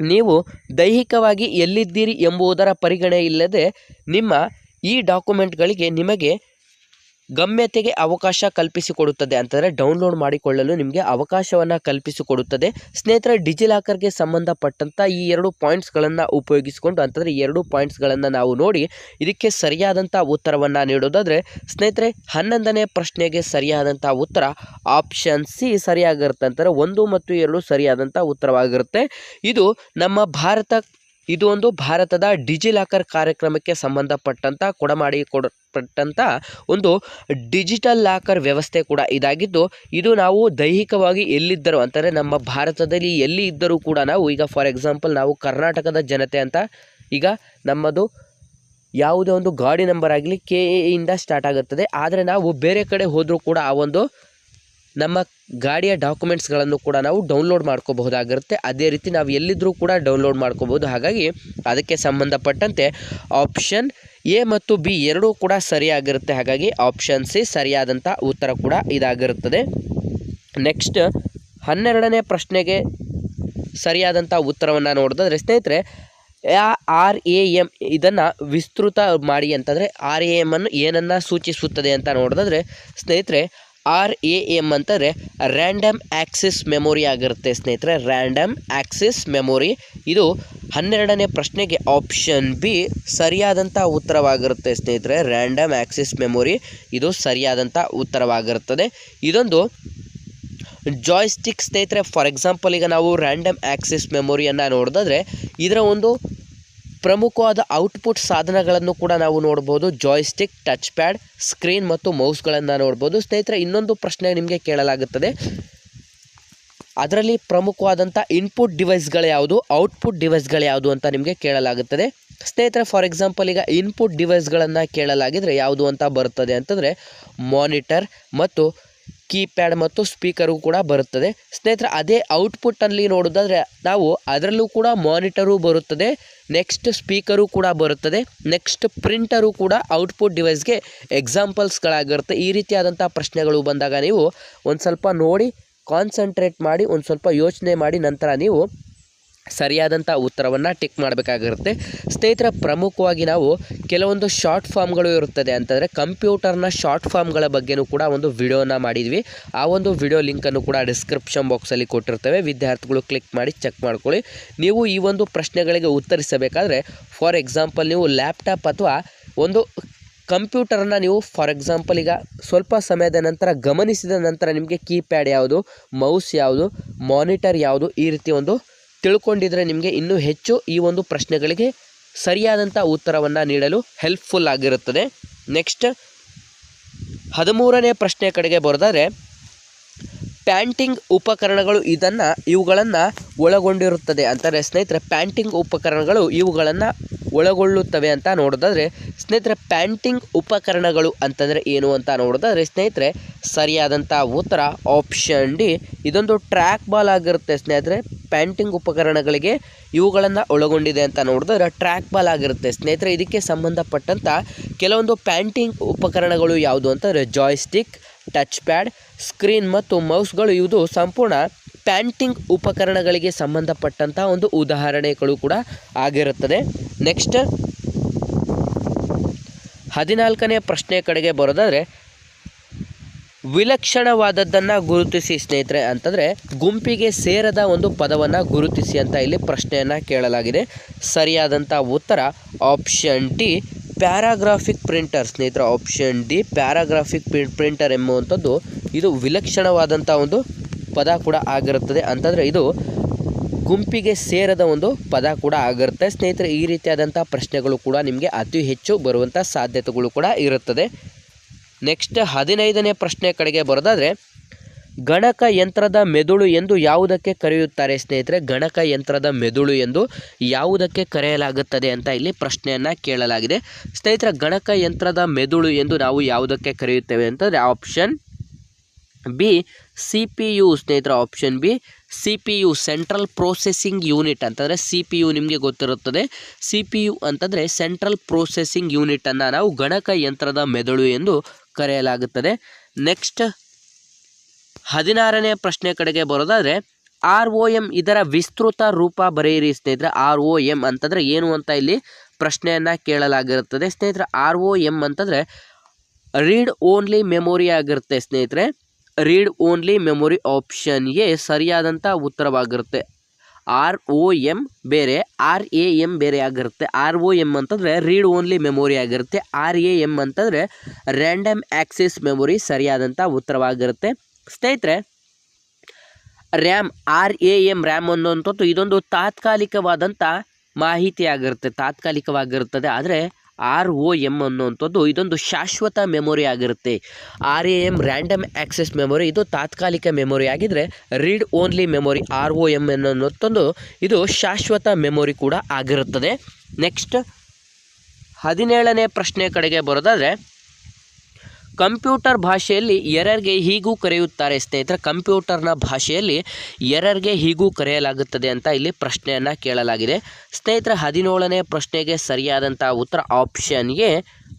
ನೀವು ದೈಹಿಕವಾಗಿ ಎಲ್ಲಿದ್ದೀರಿ ಎಂಬುದರ ಪರಿಗಣನೆ ಇಲ್ಲದೆ ನಿಮ್ಮ ಈ ಡಾಕ್ಯುಮೆಂಟ್ಗಳಿಗೆ ನಿಮಗೆ ಗಮ್ಯತೆಗೆ ಅವಕಾಶ ಕಲ್ಪಿಸಿಕೊಡುತ್ತದೆ ಅಂತಂದರೆ ಡೌನ್ಲೋಡ್ ಮಾಡಿಕೊಳ್ಳಲು ನಿಮಗೆ ಅವಕಾಶವನ್ನು ಕಲ್ಪಿಸಿಕೊಡುತ್ತದೆ. ಸ್ನೇಹಿತರೆ ಡಿಜಿಲಾಕರ್ಗೆ ಸಂಬಂಧಪಟ್ಟಂಥ ಈ ಎರಡು ಪಾಯಿಂಟ್ಸ್ಗಳನ್ನು ಉಪಯೋಗಿಸಿಕೊಂಡು ಅಂತಂದರೆ ಎರಡು ಪಾಯಿಂಟ್ಸ್ಗಳನ್ನು ನಾವು ನೋಡಿ ಇದಕ್ಕೆ ಸರಿಯಾದಂಥ ಉತ್ತರವನ್ನು ನೀಡೋದಾದರೆ, ಸ್ನೇಹಿತರೆ, ಹನ್ನೊಂದನೇ ಪ್ರಶ್ನೆಗೆ ಸರಿಯಾದಂಥ ಉತ್ತರ ಆಪ್ಷನ್ ಸಿ ಸರಿಯಾಗಿರುತ್ತೆ ಅಂತಾರೆ ಒಂದು ಮತ್ತು ಎರಡು ಸರಿಯಾದಂಥ ಉತ್ತರವಾಗಿರುತ್ತೆ. ಇದು ನಮ್ಮ ಭಾರತ, ಇದು ಒಂದು ಭಾರತದ ಡಿಜಿಲಾಕರ್ ಕಾರ್ಯಕ್ರಮಕ್ಕೆ ಸಂಬಂಧಪಟ್ಟಂಥ ಕೊಡಮಾಡಿ ಕೊಡಪಟ್ಟಂಥ ಒಂದು ಡಿಜಿಟಲ್ ಲಾಕರ್ ವ್ಯವಸ್ಥೆ ಕೂಡ ಇದಾಗಿದ್ದು, ಇದು ನಾವು ದೈಹಿಕವಾಗಿ ಎಲ್ಲಿದ್ದರೂ ಅಂತಾರೆ ನಮ್ಮ ಭಾರತದಲ್ಲಿ ಎಲ್ಲಿ ಇದ್ದರೂ ಕೂಡ ನಾವು ಈಗ ಫಾರ್ ಎಕ್ಸಾಂಪಲ್ ನಾವು ಕರ್ನಾಟಕದ ಜನತೆ ಅಂತ, ಈಗ ನಮ್ಮದು ಯಾವುದೇ ಒಂದು ಗಾಡಿ ನಂಬರ್ ಆಗಲಿ ಕೆ ಇಂದ ಸ್ಟಾರ್ಟ್ ಆಗುತ್ತದೆ. ಆದರೆ ನಾವು ಬೇರೆ ಕಡೆ ಹೋದರೂ ಕೂಡ ಆ ಒಂದು ನಮ್ಮ ಗಾಡಿಯ ಡಾಕ್ಯುಮೆಂಟ್ಸ್ಗಳನ್ನು ಕೂಡ ನಾವು ಡೌನ್ಲೋಡ್ ಮಾಡ್ಕೋಬಹುದಾಗಿರುತ್ತೆ. ಅದೇ ರೀತಿ ನಾವು ಎಲ್ಲಿದ್ದರೂ ಕೂಡ ಡೌನ್ಲೋಡ್ ಮಾಡ್ಕೋಬೋದು ಹಾಗಾಗಿ ಅದಕ್ಕೆ ಸಂಬಂಧಪಟ್ಟಂತೆ ಆಪ್ಷನ್ ಎ ಮತ್ತು ಬಿ ಎರಡೂ ಕೂಡ ಸರಿಯಾಗಿರುತ್ತೆ. ಹಾಗಾಗಿ ಆಪ್ಷನ್ ಸಿ ಸರಿಯಾದಂಥ ಉತ್ತರ ಕೂಡ ಇದಾಗಿರುತ್ತದೆ. ನೆಕ್ಸ್ಟ್ ಹನ್ನೆರಡನೇ ಪ್ರಶ್ನೆಗೆ ಸರಿಯಾದಂಥ ಉತ್ತರವನ್ನು ನೋಡಿದ್ರೆ ಸ್ನೇಹಿತರೆ ಆರ್ ಎ ಎಂ ಇದನ್ನು ವಿಸ್ತೃತ ಮಾಡಿ ಅಂತಂದರೆ, ಆರ್ ಎ ಎಂ ಅನ್ನು ಏನನ್ನು ಸೂಚಿಸುತ್ತದೆ ಅಂತ ನೋಡಿದ್ರೆ ಸ್ನೇಹಿತರೆ ಆರ್ ಎ ಎಂ ಅಂತಂದರೆ ರ್ಯಾಂಡಮ್ ಆ್ಯಕ್ಸಿಸ್ ಮೆಮೊರಿ ಆಗಿರುತ್ತೆ ಸ್ನೇಹಿತರೆ. ರ್ಯಾಂಡಮ್ ಆ್ಯಕ್ಸಿಸ್ ಮೆಮೊರಿ ಇದು ಹನ್ನೆರಡನೇ ಪ್ರಶ್ನೆಗೆ ಆಪ್ಷನ್ ಬಿ ಸರಿಯಾದಂಥ ಉತ್ತರವಾಗಿರುತ್ತೆ ಸ್ನೇಹಿತರೆ. ರ್ಯಾಂಡಮ್ ಆ್ಯಕ್ಸಿಸ್ ಮೆಮೊರಿ ಇದು ಸರಿಯಾದಂಥ ಉತ್ತರವಾಗಿರುತ್ತದೆ. ಇದೊಂದು ಜಾಯ್ಸ್ಟಿಕ್ ಸ್ನೇಹಿತರೆ. ಫಾರ್ ಎಕ್ಸಾಂಪಲ್ ಈಗ ನಾವು ರ್ಯಾಂಡಮ್ ಆ್ಯಕ್ಸಿಸ್ ಮೆಮೊರಿಯನ್ನು ನೋಡಿದ್ರೆ ಇದರ ಒಂದು ಪ್ರಮುಖವಾದ ಔಟ್ಪುಟ್ ಸಾಧನಗಳನ್ನು ಕೂಡ ನಾವು ನೋಡ್ಬೋದು. ಜಾಯ್ಸ್ಟಿಕ್ ಟಚ್ ಪ್ಯಾಡ್ ಸ್ಕ್ರೀನ್ ಮತ್ತು ಮೌಸ್ಗಳನ್ನು ನೋಡ್ಬೋದು. ಸ್ನೇಹಿತರೆ, ಇನ್ನೊಂದು ಪ್ರಶ್ನೆ ನಿಮಗೆ ಕೇಳಲಾಗುತ್ತದೆ. ಅದರಲ್ಲಿ ಪ್ರಮುಖವಾದಂಥ ಇನ್ಪುಟ್ ಡಿವೈಸ್ಗಳು ಯಾವುದು? ಔಟ್ಪುಟ್ ಡಿವೈಸ್ಗಳು ಯಾವುದು ಅಂತ ನಿಮಗೆ ಕೇಳಲಾಗುತ್ತದೆ. ಸ್ನೇಹಿತರೆ ಫಾರ್ ಎಕ್ಸಾಂಪಲ್ ಈಗ ಇನ್ಪುಟ್ ಡಿವೈಸ್ಗಳನ್ನು ಕೇಳಲಾಗಿದ್ರೆ ಯಾವುದು ಅಂತ ಬರುತ್ತದೆ ಅಂತಂದರೆ ಮಾನಿಟರ್ ಮತ್ತು ಕೀಪ್ಯಾಡ್ ಮತ್ತು ಸ್ಪೀಕರು ಕೂಡ ಬರುತ್ತದೆ. ಸ್ನೇಹಿತರೆ, ಅದೇ ಔಟ್ಪುಟ್ಟಲ್ಲಿ ನೋಡೋದಾದರೆ ನಾವು ಅದರಲ್ಲೂ ಕೂಡ ಮಾನಿಟರು ಬರುತ್ತದೆ. ನೆಕ್ಸ್ಟ್ ಸ್ಪೀಕರು ಕೂಡ ಬರುತ್ತದೆ. ನೆಕ್ಸ್ಟ್ ಪ್ರಿಂಟರು ಕೂಡ ಔಟ್ಪುಟ್ ಡಿವೈಸ್ಗೆ ಎಕ್ಸಾಂಪಲ್ಸ್ಗಳಾಗಿರುತ್ತೆ ಈ ರೀತಿಯಾದಂಥ ಪ್ರಶ್ನೆಗಳು ಬಂದಾಗ ನೀವು ಒಂದು ಸ್ವಲ್ಪ ನೋಡಿ ಕಾನ್ಸಂಟ್ರೇಟ್ ಮಾಡಿ, ಒಂದು ಸ್ವಲ್ಪ ಯೋಚನೆ ಮಾಡಿ, ನಂತರ ನೀವು ಸರಿಯಾದಂಥ ಉತ್ತರವನ್ನು ಟಿಕ್ ಮಾಡಬೇಕಾಗಿರುತ್ತೆ. ಸ್ನೇಹಿತರ, ಪ್ರಮುಖವಾಗಿ ನಾವು ಕೆಲವೊಂದು ಶಾರ್ಟ್ ಫಾರ್ಮ್ಗಳು ಇರುತ್ತದೆ ಅಂತಂದರೆ ಕಂಪ್ಯೂಟರ್ನ ಶಾರ್ಟ್ ಫಾರ್ಮ್ಗಳ ಬಗ್ಗೆನೂ ಕೂಡ ಒಂದು ವಿಡಿಯೋನ ಮಾಡಿದ್ವಿ. ಆ ಒಂದು ವಿಡಿಯೋ ಲಿಂಕನ್ನು ಕೂಡ ಡಿಸ್ಕ್ರಿಪ್ಷನ್ ಬಾಕ್ಸಲ್ಲಿ ಕೊಟ್ಟಿರ್ತೇವೆ. ವಿದ್ಯಾರ್ಥಿಗಳು ಕ್ಲಿಕ್ ಮಾಡಿ ಚೆಕ್ ಮಾಡ್ಕೊಳ್ಳಿ. ನೀವು ಈ ಒಂದು ಪ್ರಶ್ನೆಗಳಿಗೆ ಉತ್ತರಿಸಬೇಕಾದ್ರೆ ಫಾರ್ ಎಕ್ಸಾಂಪಲ್ ನೀವು ಲ್ಯಾಪ್ಟಾಪ್ ಅಥವಾ ಒಂದು ಕಂಪ್ಯೂಟರ್ನ ನೀವು ಫಾರ್ ಎಕ್ಸಾಂಪಲ್ ಈಗ ಸ್ವಲ್ಪ ಸಮಯದ ನಂತರ ಗಮನಿಸಿದ ನಂತರ ನಿಮಗೆ ಕೀಪ್ಯಾಡ್ ಯಾವುದು ಮೌಸ್ ಯಾವುದು ಮಾನಿಟರ್ ಯಾವುದು ಈ ರೀತಿ ಒಂದು ತಿಳ್ಕೊಂಡಿದ್ರೆ ನಿಮಗೆ ಇನ್ನೂ ಹೆಚ್ಚು ಈ ಒಂದು ಪ್ರಶ್ನೆಗಳಿಗೆ ಸರಿಯಾದಂಥ ಉತ್ತರವನ್ನು ನೀಡಲು ಹೆಲ್ಪ್ಫುಲ್ ಆಗಿರುತ್ತದೆ. ನೆಕ್ಸ್ಟ್ ಹದಿಮೂರನೇ ಪ್ರಶ್ನೆ ಕಡೆಗೆ ಬರೆದರೆ ಪ್ಯಾಂಟಿಂಗ್ ಉಪಕರಣಗಳು ಇದನ್ನು ಇವುಗಳನ್ನು ಒಳಗೊಂಡಿರುತ್ತದೆ ಅಂತಾರೆ ಸ್ನೇಹಿತರೆ ಪ್ಯಾಂಟಿಂಗ್ ಉಪಕರಣಗಳು ಇವುಗಳನ್ನು ಒಳಗೊಳ್ಳುತ್ತವೆ ಅಂತ ನೋಡೋದಾದರೆ, ಸ್ನೇಹಿತರೆ ಪ್ಯಾಂಟಿಂಗ್ ಉಪಕರಣಗಳು ಅಂತಂದರೆ ಏನು ಅಂತ ನೋಡೋದಾದರೆ ಸ್ನೇಹಿತರೆ ಸರಿಯಾದಂಥ ಉತ್ತರ ಆಪ್ಷನ್ ಡಿ, ಇದೊಂದು ಟ್ರ್ಯಾಕ್ ಬಾಲ್ ಆಗಿರುತ್ತೆ ಸ್ನೇಹಿತರೆ. ಪ್ಯಾಂಟಿಂಗ್ ಉಪಕರಣಗಳಿಗೆ ಇವುಗಳನ್ನು ಒಳಗೊಂಡಿದೆ ಅಂತ ನೋಡಿದ್ರೆ ಟ್ರ್ಯಾಕ್ ಬಾಲ್ ಆಗಿರುತ್ತೆ. ಸ್ನೇಹಿತರೆ, ಇದಕ್ಕೆ ಸಂಬಂಧಪಟ್ಟಂಥ ಕೆಲವೊಂದು ಪ್ಯಾಂಟಿಂಗ್ ಉಪಕರಣಗಳು ಯಾವುದು ಅಂತಂದರೆ ಜಾಯ್ಸ್ಟಿಕ್ ಟಚ್ ಪ್ಯಾಡ್ ಸ್ಕ್ರೀನ್ ಮತ್ತು ಮೌಸ್ಗಳು ಇದು ಸಂಪೂರ್ಣ ಪ್ಯಾಂಟಿಂಗ್ ಉಪಕರಣಗಳಿಗೆ ಸಂಬಂಧಪಟ್ಟಂಥ ಒಂದು ಉದಾಹರಣೆಗಳು ಕೂಡ ಆಗಿರುತ್ತದೆ. ನೆಕ್ಸ್ಟ್ ಹದಿನಾಲ್ಕನೇ ಪ್ರಶ್ನೆ ಕಡೆಗೆ ಬರೋದಾದರೆ ವಿಲಕ್ಷಣವಾದದ್ದನ್ನು ಗುರುತಿಸಿ ಸ್ನೇಹಿತರೆ ಅಂತಂದರೆ ಗುಂಪಿಗೆ ಸೇರದ ಒಂದು ಪದವನ್ನು ಗುರುತಿಸಿ ಅಂತ ಇಲ್ಲಿ ಪ್ರಶ್ನೆಯನ್ನು ಕೇಳಲಾಗಿದೆ. ಸರಿಯಾದಂಥ ಉತ್ತರ ಆಪ್ಷನ್ ಟಿ ಪ್ಯಾರಾಗ್ರಾಫಿಕ್ ಪ್ರಿಂಟರ್. ಸ್ನೇಹಿತರ, ಆಪ್ಷನ್ ಡಿ, ಪ್ಯಾರಾಗ್ರಾಫಿಕ್ ಪ್ರಿಂಟರ್ ಎಂಬುವಂಥದ್ದು ಇದು ವಿಲಕ್ಷಣವಾದಂಥ ಒಂದು ಪದ ಕೂಡ ಆಗಿರುತ್ತದೆ. ಅಂತಂದರೆ ಇದು ಗುಂಪಿಗೆ ಸೇರದ ಒಂದು ಪದ ಕೂಡ ಆಗಿರುತ್ತೆ. ಸ್ನೇಹಿತರೆ, ಈ ರೀತಿಯಾದಂಥ ಪ್ರಶ್ನೆಗಳು ಕೂಡ ನಿಮಗೆ ಅತಿ ಹೆಚ್ಚು ಬರುವಂಥ ಸಾಧ್ಯತೆಗಳು ಕೂಡ ಇರುತ್ತದೆ. ನೆಕ್ಸ್ಟ್ ಹದಿನೈದನೇ ಪ್ರಶ್ನೆ ಕಡೆಗೆ ಬರೋದಾದರೆ, ಗಣಕ ಯಂತ್ರದ ಮೆದುಳು ಎಂದು ಯಾವುದಕ್ಕೆ ಕರೆಯುತ್ತಾರೆ ಸ್ನೇಹಿತರೆ? ಗಣಕ ಯಂತ್ರದ ಮೆದುಳು ಎಂದು ಯಾವುದಕ್ಕೆ ಕರೆಯಲಾಗುತ್ತದೆ ಅಂತ ಇಲ್ಲಿ ಪ್ರಶ್ನೆಯನ್ನು ಕೇಳಲಾಗಿದೆ. ಸ್ನೇಹಿತರೆ, ಗಣಕ ಯಂತ್ರದ ಮೆದುಳು ಎಂದು ನಾವು ಯಾವುದಕ್ಕೆ ಕರೆಯುತ್ತೇವೆ ಅಂತಂದರೆ option B C P U ಸ್ನೇಹಿತರ option B C P U central processing unit ಅಂತಂದರೆ ಸಿ ಪಿ ಯು ನಿಮಗೆ ಗೊತ್ತಿರುತ್ತದೆ. ಸಿ ಪಿ ಯು ಅಂತಂದರೆ ಸೆಂಟ್ರಲ್ ಪ್ರೊಸೆಸಿಂಗ್ ಯೂನಿಟನ್ನು ನಾವು ಗಣಕ ಯಂತ್ರದ ಮೆದುಳು ಎಂದು ಕರೆಯಲಾಗುತ್ತದೆ. ನೆಕ್ಸ್ಟ್ ಹದಿನಾರನೇ ಪ್ರಶ್ನೆ ಕಡೆಗೆ ಬರೋದಾದರೆ, ಆರ್ ಒ ಎಂ ಇದರ ವಿಸ್ತೃತ ರೂಪ ಬರೆಯಿರಿ ಸ್ನೇಹಿತರೆ. ಆರ್ ಒ ಎಂ ಅಂತಂದರೆ ಏನು ಅಂತ ಇಲ್ಲಿ ಪ್ರಶ್ನೆಯನ್ನು ಕೇಳಲಾಗಿರುತ್ತದೆ. ಸ್ನೇಹಿತರೆ, ಆರ್ ಒ ಎಂ ಅಂತಂದರೆ ರೀಡ್ ಓನ್ಲಿ ಮೆಮೊರಿ ಆಗಿರುತ್ತೆ ಸ್ನೇಹಿತರೆ. ರೀಡ್ ಓನ್ಲಿ ಮೆಮೊರಿ ಆಪ್ಷನ್ಗೆ ಸರಿಯಾದಂಥ ಉತ್ತರವಾಗಿರುತ್ತೆ. ಆರ್ ಒ ಎಂ ಬೇರೆ, ಆರ್ ಎ ಎಂ ಬೇರೆ ಆಗಿರುತ್ತೆ. ಆರ್ ಒ ಎಂ ಅಂತಂದರೆ ರೀಡ್ ಓನ್ಲಿ ಮೆಮೊರಿ ಆಗಿರುತ್ತೆ. ಆರ್ ಎ ಎಂ ಅಂತಂದರೆ ರ್ಯಾಂಡಮ್ ಆ್ಯಕ್ಸಿಸ್ ಮೆಮೊರಿ ಸರಿಯಾದಂಥ ಉತ್ತರವಾಗಿರುತ್ತೆ. ಸ್ನೇಹಿತರೆ, RAM, R A M RAM ಅನ್ನುವಂಥದ್ದು ಇದೊಂದು ತಾತ್ಕಾಲಿಕವಾದಂಥ ಮಾಹಿತಿ ಆಗಿರುತ್ತೆ ತಾತ್ಕಾಲಿಕವಾಗಿರುತ್ತದೆ ಆದರೆ ಆರ್ ಒ ಎಂ ಅನ್ನುವಂಥದ್ದು ಇದೊಂದು ಶಾಶ್ವತ ಮೆಮೊರಿ ಆಗಿರುತ್ತೆ. R A M random access memory, ಇದು ತಾತ್ಕಾಲಿಕ ಮೆಮೊರಿ ಆಗಿದ್ದರೆ read only memory, R O M ಅನ್ನುವಂಥದ್ದು ಇದು ಶಾಶ್ವತ ಮೆಮೊರಿ ಕೂಡ ಆಗಿರುತ್ತದೆ. ನೆಕ್ಸ್ಟ್ ಹದಿನೇಳನೇ ಪ್ರಶ್ನೆ ಕಡೆಗೆ ಬರೋದಾದರೆ ಕಂಪ್ಯೂಟರ್ ಭಾಷೆಯಲ್ಲಿ ಎರರ್ಗೆ ಹೀಗೂ ಕರೆಯುತ್ತಾರೆ ಸ್ನೇಹಿತರೆ. ಕಂಪ್ಯೂಟರ್ನ ಭಾಷೆಯಲ್ಲಿ ಎರರ್ಗೆ ಹೀಗೂ ಕರೆಯಲಾಗುತ್ತದೆ ಅಂತ ಇಲ್ಲಿ ಪ್ರಶ್ನೆಯನ್ನು ಕೇಳಲಾಗಿದೆ. ಸ್ನೇಹಿತರೆ, ಹದಿನೇಳನೇ ಪ್ರಶ್ನೆಗೆ ಸರಿಯಾದಂಥ ಉತ್ತರ ಆಪ್ಷನ್ಗೆ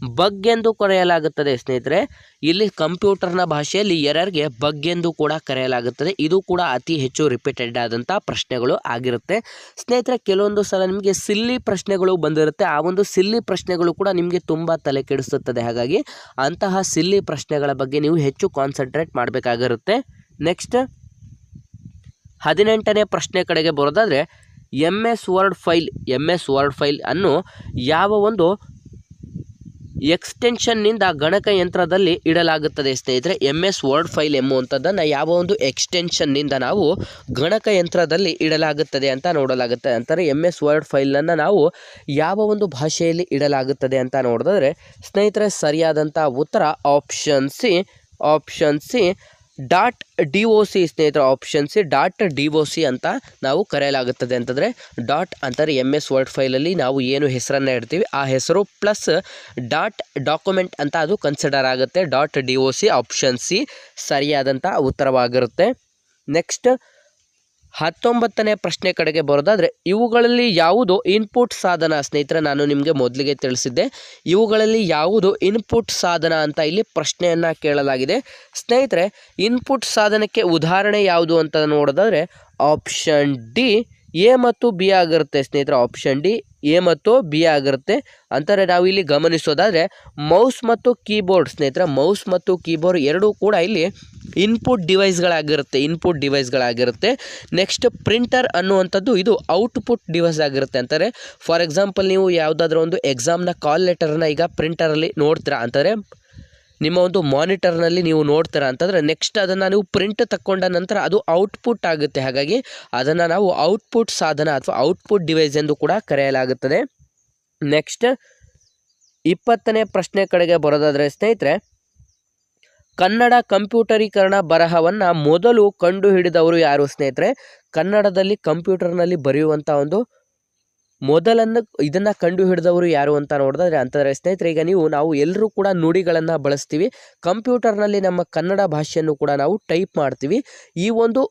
ಬಗ್ ಎಂದು ಕರೆಯಲಾಗುತ್ತದೆ ಸ್ನೇಹಿತರೆ. ಇಲ್ಲಿ ಕಂಪ್ಯೂಟರ್ನ ಭಾಷೆಯಲ್ಲಿ ಎರರ್ಗೆ ಬಗ್ ಎಂದು ಕೂಡ ಕರೆಯಲಾಗುತ್ತದೆ. ಇದು ಕೂಡ ಅತಿ ಹೆಚ್ಚು ರಿಪೀಟೆಡ್ ಆದಂಥ ಪ್ರಶ್ನೆಗಳು ಆಗಿರುತ್ತೆ. ಸ್ನೇಹಿತರೆ, ಕೆಲವೊಂದು ಸಲ ನಿಮಗೆ ಸಿಲ್ಲಿ ಪ್ರಶ್ನೆಗಳು ಬಂದಿರುತ್ತೆ. ಆ ಒಂದು ಸಿಲ್ಲಿ ಪ್ರಶ್ನೆಗಳು ಕೂಡ ನಿಮಗೆ ತುಂಬ ತಲೆ ಕೆಡಿಸುತ್ತದೆ. ಹಾಗಾಗಿ ಅಂತಹ ಸಿಲ್ಲಿ ಪ್ರಶ್ನೆಗಳ ಬಗ್ಗೆ ನೀವು ಹೆಚ್ಚು ಕಾನ್ಸಂಟ್ರೇಟ್ ಮಾಡಬೇಕಾಗಿರುತ್ತೆ. ನೆಕ್ಸ್ಟ್ ಹದಿನೆಂಟನೇ ಪ್ರಶ್ನೆ ಕಡೆಗೆ ಬರೋದಾದರೆ M S Word file M S Word file ಅನ್ನು ಯಾವ ಒಂದು ಎಕ್ಸ್ಟೆನ್ಷನ್ನಿಂದ ಗಣಕಯಂತ್ರದಲ್ಲಿ ಇಡಲಾಗುತ್ತದೆ ಸ್ನೇಹಿತರೆ ಎಂ ಎಸ್ ವರ್ಡ್ ಫೈಲ್ ಎಂಬುವಂಥದ್ದನ್ನು ಯಾವ ಒಂದು ಎಕ್ಸ್ಟೆನ್ಷನ್ನಿಂದ ನಾವು ಗಣಕಯಂತ್ರದಲ್ಲಿ ಇಡಲಾಗುತ್ತದೆ ಅಂತ ನೋಡಲಾಗುತ್ತೆ. ಅಂತಾರೆ ಎಂ ಎಸ್ ವರ್ಡ್ ಫೈಲನ್ನು ನಾವು ಯಾವ ಒಂದು ಭಾಷೆಯಲ್ಲಿ ಇಡಲಾಗುತ್ತದೆ ಅಂತ ನೋಡಿದ್ರೆ ಸ್ನೇಹಿತರೆ ಸರಿಯಾದಂಥ ಉತ್ತರ option C option C dot D O C ಸ್ನೇಹಿತರ options dot D O C ಅಂತ ನಾವು ಕರೆಯಲಾಗುತ್ತದೆ ಅಂತಂದರೆ ಡಾಟ್ ಅಂತಾರೆ ಎಂ ಎಸ್ ವರ್ಡ್ ಫೈಲಲ್ಲಿ ನಾವು ಏನು ಹೆಸರನ್ನು ಇಡ್ತೀವಿ, ಆ ಹೆಸರು ಪ್ಲಸ್ ಡಾಟ್ ಡಾಕ್ಯುಮೆಂಟ್ ಅಂತ ಅದು ಕನ್ಸಿಡರ್ ಆಗುತ್ತೆ, dot D O C option C ಸರಿಯಾದಂಥ ಉತ್ತರವಾಗಿರುತ್ತೆ. ನೆಕ್ಸ್ಟ್ ಹತ್ತೊಂಬತ್ತನೇ ಪ್ರಶ್ನೆ ಕಡೆಗೆ ಬರೋದಾದರೆ, ಇವುಗಳಲ್ಲಿ ಯಾವುದು ಇನ್ಪುಟ್ ಸಾಧನ? ಸ್ನೇಹಿತರೆ, ನಾನು ನಿಮಗೆ ಮೊದಲಿಗೆ ತಿಳಿಸಿದ್ದೆ, ಇವುಗಳಲ್ಲಿ ಯಾವುದು ಇನ್ಪುಟ್ ಸಾಧನ ಅಂತ ಇಲ್ಲಿ ಪ್ರಶ್ನೆಯನ್ನು ಕೇಳಲಾಗಿದೆ. ಸ್ನೇಹಿತರೆ ಇನ್ಪುಟ್ ಸಾಧನಕ್ಕೆ ಉದಾಹರಣೆ ಯಾವುದು ಅಂತ ನೋಡೋದಾದರೆ ಆಪ್ಷನ್ ಡಿ ಎ ಮತ್ತು ಬಿ ಆಗಿರುತ್ತೆ ಸ್ನೇಹಿತರ ಆಪ್ಷನ್ ಡಿ ಎ ಮತ್ತು ಬಿ ಆಗಿರುತ್ತೆ. ಅಂತಾರೆ ನಾವು ಇಲ್ಲಿ ಗಮನಿಸೋದಾದರೆ ಮೌಸ್ ಮತ್ತು ಕೀಬೋರ್ಡ್ ಸ್ನೇಹಿತರ ಮೌಸ್ ಮತ್ತು ಕೀಬೋರ್ಡ್ ಎರಡೂ ಕೂಡ ಇಲ್ಲಿ ಇನ್ಪುಟ್ ಡಿವೈಸ್ಗಳಾಗಿರುತ್ತೆ ಇನ್ಪುಟ್ ಡಿವೈಸ್ಗಳಾಗಿರುತ್ತೆ ನೆಕ್ಸ್ಟ್ ಪ್ರಿಂಟರ್ ಅನ್ನುವಂಥದ್ದು ಇದು ಔಟ್ಪುಟ್ ಡಿವೈಸ್ ಆಗಿರುತ್ತೆ. ಅಂತಾರೆ ಫಾರ್ ಎಕ್ಸಾಂಪಲ್ ನೀವು ಯಾವುದಾದ್ರೂ ಒಂದು ಎಕ್ಸಾಮ್ನ ಕಾಲ್ ಲೆಟರ್ನ ಈಗ ಪ್ರಿಂಟರಲ್ಲಿ ನೋಡ್ತೀರಾ? ಅಂತಾರೆ ನಿಮ್ಮ ಒಂದು ಮಾನಿಟರ್ನಲ್ಲಿ ನೀವು ನೋಡ್ತೀರಾ ಅಂತಂದರೆ ನೆಕ್ಸ್ಟ್ ಅದನ್ನು ನೀವು ಪ್ರಿಂಟ್ ತಕ್ಕೊಂಡ ನಂತರ ಅದು ಔಟ್ಪುಟ್ ಆಗುತ್ತೆ. ಹಾಗಾಗಿ ಅದನ್ನು ನಾವು ಔಟ್ಪುಟ್ ಸಾಧನ ಅಥವಾ ಔಟ್ಪುಟ್ ಡಿವೈಸ್ ಎಂದು ಕೂಡ ಕರೆಯಲಾಗುತ್ತದೆ. ನೆಕ್ಸ್ಟ್ ಇಪ್ಪತ್ತನೇ ಪ್ರಶ್ನೆ ಕಡೆಗೆ ಬರೋದಾದರೆ ಸ್ನೇಹಿತರೆ, ಕನ್ನಡ ಕಂಪ್ಯೂಟರೀಕರಣ ಬರಹವನ್ನು ಮೊದಲು ಕಂಡುಹಿಡಿದವರು ಯಾರು ಸ್ನೇಹಿತರೆ? ಕನ್ನಡದಲ್ಲಿ ಕಂಪ್ಯೂಟರ್ನಲ್ಲಿ ಬರೆಯುವಂಥ ಒಂದು ಮೊದಲನ್ನು ಇದನ್ನು ಕಂಡುಹಿಡಿದವರು ಯಾರು ಅಂತ ನೋಡಿದ್ರೆ ಅಂತಂದರೆ ಸ್ನೇಹಿತರೆ, ಈಗ ನೀವು, ನಾವು ಎಲ್ಲರೂ ಕೂಡ ನುಡಿಗಳನ್ನು ಬಳಸ್ತೀವಿ. ಕಂಪ್ಯೂಟರ್ನಲ್ಲಿ ನಮ್ಮ ಕನ್ನಡ ಭಾಷೆಯನ್ನು ಕೂಡ ನಾವು ಟೈಪ್ ಮಾಡ್ತೀವಿ. ಈ ಒಂದು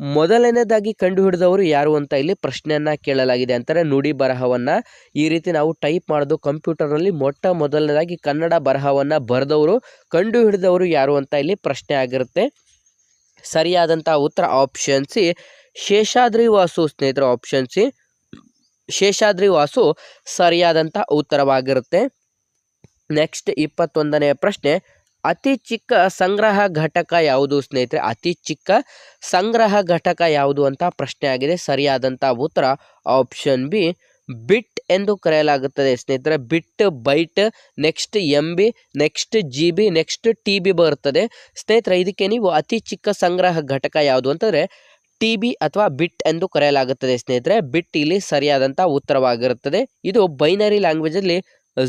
ಮೊದಲನೇದಾಗಿ ಕಂಡುಹಿಡಿದವರು ಯಾರು ಅಂತ ಇಲ್ಲಿ ಪ್ರಶ್ನೆಯನ್ನು ಕೇಳಲಾಗಿದೆ ಅಂತಾರೆ, ನುಡಿ ಬರಹವನ್ನು ಈ ರೀತಿ ನಾವು ಟೈಪ್ ಮಾಡೋದು, ಕಂಪ್ಯೂಟರ್ನಲ್ಲಿ ಮೊಟ್ಟ ಮೊದಲನೇದಾಗಿ ಕನ್ನಡ ಬರಹವನ್ನು ಬರೆದವರು, ಕಂಡುಹಿಡಿದವರು ಯಾರು ಅಂತ ಇಲ್ಲಿ ಪ್ರಶ್ನೆ ಆಗಿರುತ್ತೆ. ಸರಿಯಾದಂಥ ಉತ್ತರ ಆಪ್ಷನ್ ಸಿ ಶೇಷಾದ್ರಿ ವಾಸು ಸ್ನೇಹಿತರು ಆಪ್ಷನ್ ಸಿ. ಶೇಷಾದ್ರಿ ವಾಸು ಸರಿಯಾದಂಥ ಉತ್ತರವಾಗಿರುತ್ತೆ. ನೆಕ್ಸ್ಟ್ ಇಪ್ಪತ್ತೊಂದನೆಯ ಪ್ರಶ್ನೆ, ಅತಿ ಚಿಕ್ಕ ಸಂಗ್ರಹ ಘಟಕ ಯಾವುದು ಸ್ನೇಹಿತರೆ? ಅತಿ ಚಿಕ್ಕ ಸಂಗ್ರಹ ಘಟಕ ಯಾವುದು ಅಂತ ಪ್ರಶ್ನೆ ಆಗಿದೆ. ಸರಿಯಾದಂಥ ಉತ್ತರ ಆಪ್ಷನ್ ಬಿ, ಬಿಟ್ ಎಂದು ಕರೆಯಲಾಗುತ್ತದೆ ಸ್ನೇಹಿತರೆ. Bit, byte, next M B next G B next T B ಬರುತ್ತದೆ. ಸ್ನೇಹಿತರೆ, ಇದಕ್ಕೆ ನೀವು ಅತಿ ಚಿಕ್ಕ ಸಂಗ್ರಹ ಘಟಕ ಯಾವುದು ಅಂತಂದರೆ ಟಿ ಬಿ ಅಥವಾ ಬಿಟ್ ಎಂದು ಕರೆಯಲಾಗುತ್ತದೆ, ಸ್ನೇಹಿತರೆ. ಬಿಟ್ ಇಲ್ಲಿ ಸರಿಯಾದಂಥ ಉತ್ತರವಾಗಿರುತ್ತದೆ. ಇದು ಬೈನರಿ ಲ್ಯಾಂಗ್ವೇಜಲ್ಲಿ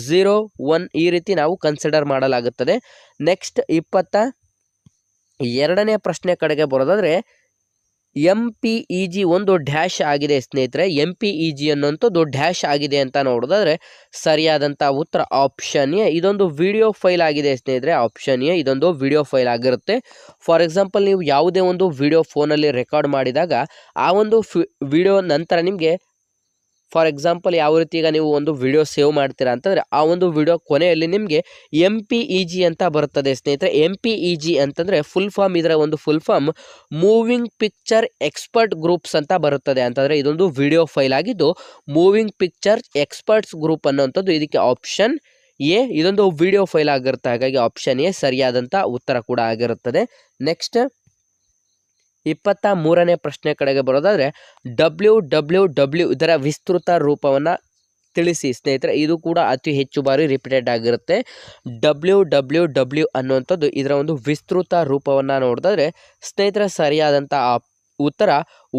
ಝೀರೋ ಒನ್ ಈ ರೀತಿ ನಾವು ಕನ್ಸಿಡರ್ ಮಾಡಲಾಗುತ್ತದೆ. ನೆಕ್ಸ್ಟ್ ಇಪ್ಪತ್ತ ಎರಡನೇ ಪ್ರಶ್ನೆ ಕಡೆಗೆ ಬರೋದಾದರೆ ಎಂ ಪಿ ಇ ಜಿ ಒಂದು ಡ್ಯಾಶ್ ಆಗಿದೆ ಸ್ನೇಹಿತರೆ. ಎಂ ಪಿ ಇ ಜಿ ಅನ್ನೋಂಥದ್ದು ಡ್ಯಾಶ್ ಆಗಿದೆ ಅಂತ ನೋಡೋದಾದ್ರೆ ಸರಿಯಾದಂಥ ಉತ್ತರ ಆಪ್ಷನ್ ಎ. ಇದೊಂದು ವಿಡಿಯೋ ಫೈಲ್ ಆಗಿದೆ ಸ್ನೇಹಿತರೆ. ಆಪ್ಷನ್ ಎ, ಇದೊಂದು ವಿಡಿಯೋ ಫೈಲ್ ಆಗಿರುತ್ತೆ. ಫಾರ್ ಎಕ್ಸಾಂಪಲ್, ನೀವು ಯಾವುದೇ ಒಂದು ವಿಡಿಯೋ ಫೋನಲ್ಲಿ ರೆಕಾರ್ಡ್ ಮಾಡಿದಾಗ ಆ ಒಂದು ವಿಡಿಯೋ ನಂತರ ನಿಮಗೆ ಫಾರ್ ಎಕ್ಸಾಂಪಲ್ ಯಾವ ರೀತಿ ಈಗ ನೀವು ಒಂದು ವಿಡಿಯೋ ಸೇವ್ ಮಾಡ್ತೀರಾ ಅಂತಂದರೆ ಆ ಒಂದು ವಿಡಿಯೋ ಕೊನೆಯಲ್ಲಿ ನಿಮಗೆ ಎಂ ಜಿ ಅಂತ ಬರುತ್ತದೆ ಸ್ನೇಹಿತರೆ. ಎಂ ಪಿ ಫುಲ್ ಫಾರ್ಮ್ ಇದರ ಒಂದು full form moving picture expert groups ಅಂತ ಬರುತ್ತದೆ. ಅಂತಂದರೆ ಇದೊಂದು ವಿಡಿಯೋ ಫೈಲ್ ಆಗಿದ್ದು ಮೂವಿಂಗ್ ಪಿಕ್ಚರ್ ಎಕ್ಸ್ಪರ್ಟ್ಸ್ ಗ್ರೂಪ್ ಅನ್ನೋಂಥದ್ದು ಇದಕ್ಕೆ ಆಪ್ಷನ್ ಎ, ಇದೊಂದು ವಿಡಿಯೋ ಫೈಲ್ ಆಗಿರುತ್ತೆ. ಹಾಗಾಗಿ ಆಪ್ಷನ್ ಎ ಸರಿಯಾದಂಥ ಉತ್ತರ ಕೂಡ ಆಗಿರುತ್ತದೆ. ನೆಕ್ಸ್ಟ್ ಇಪ್ಪತ್ತ ಮೂರನೇ ಪ್ರಶ್ನೆ ಕಡೆಗೆ ಬರೋದಾದರೆ, ಡಬ್ಲ್ಯೂ ಡಬ್ಲ್ಯೂ ಡಬ್ಲ್ಯೂ ಇದರ ವಿಸ್ತೃತ ರೂಪವನ್ನು ತಿಳಿಸಿ ಸ್ನೇಹಿತರೆ. ಇದು ಕೂಡ ಅತಿ ಹೆಚ್ಚು ಬಾರಿ ರಿಪೀಟೆಡ್ ಆಗಿರುತ್ತೆ. ಡಬ್ಲ್ಯೂ ಡಬ್ಲ್ಯೂ ಡಬ್ಲ್ಯೂ ಅನ್ನುವಂಥದ್ದು ಇದರ ಒಂದು ವಿಸ್ತೃತ ರೂಪವನ್ನು ನೋಡಿದ್ರೆ ಸ್ನೇಹಿತರೆ ಸರಿಯಾದಂಥ ಉತ್ತರ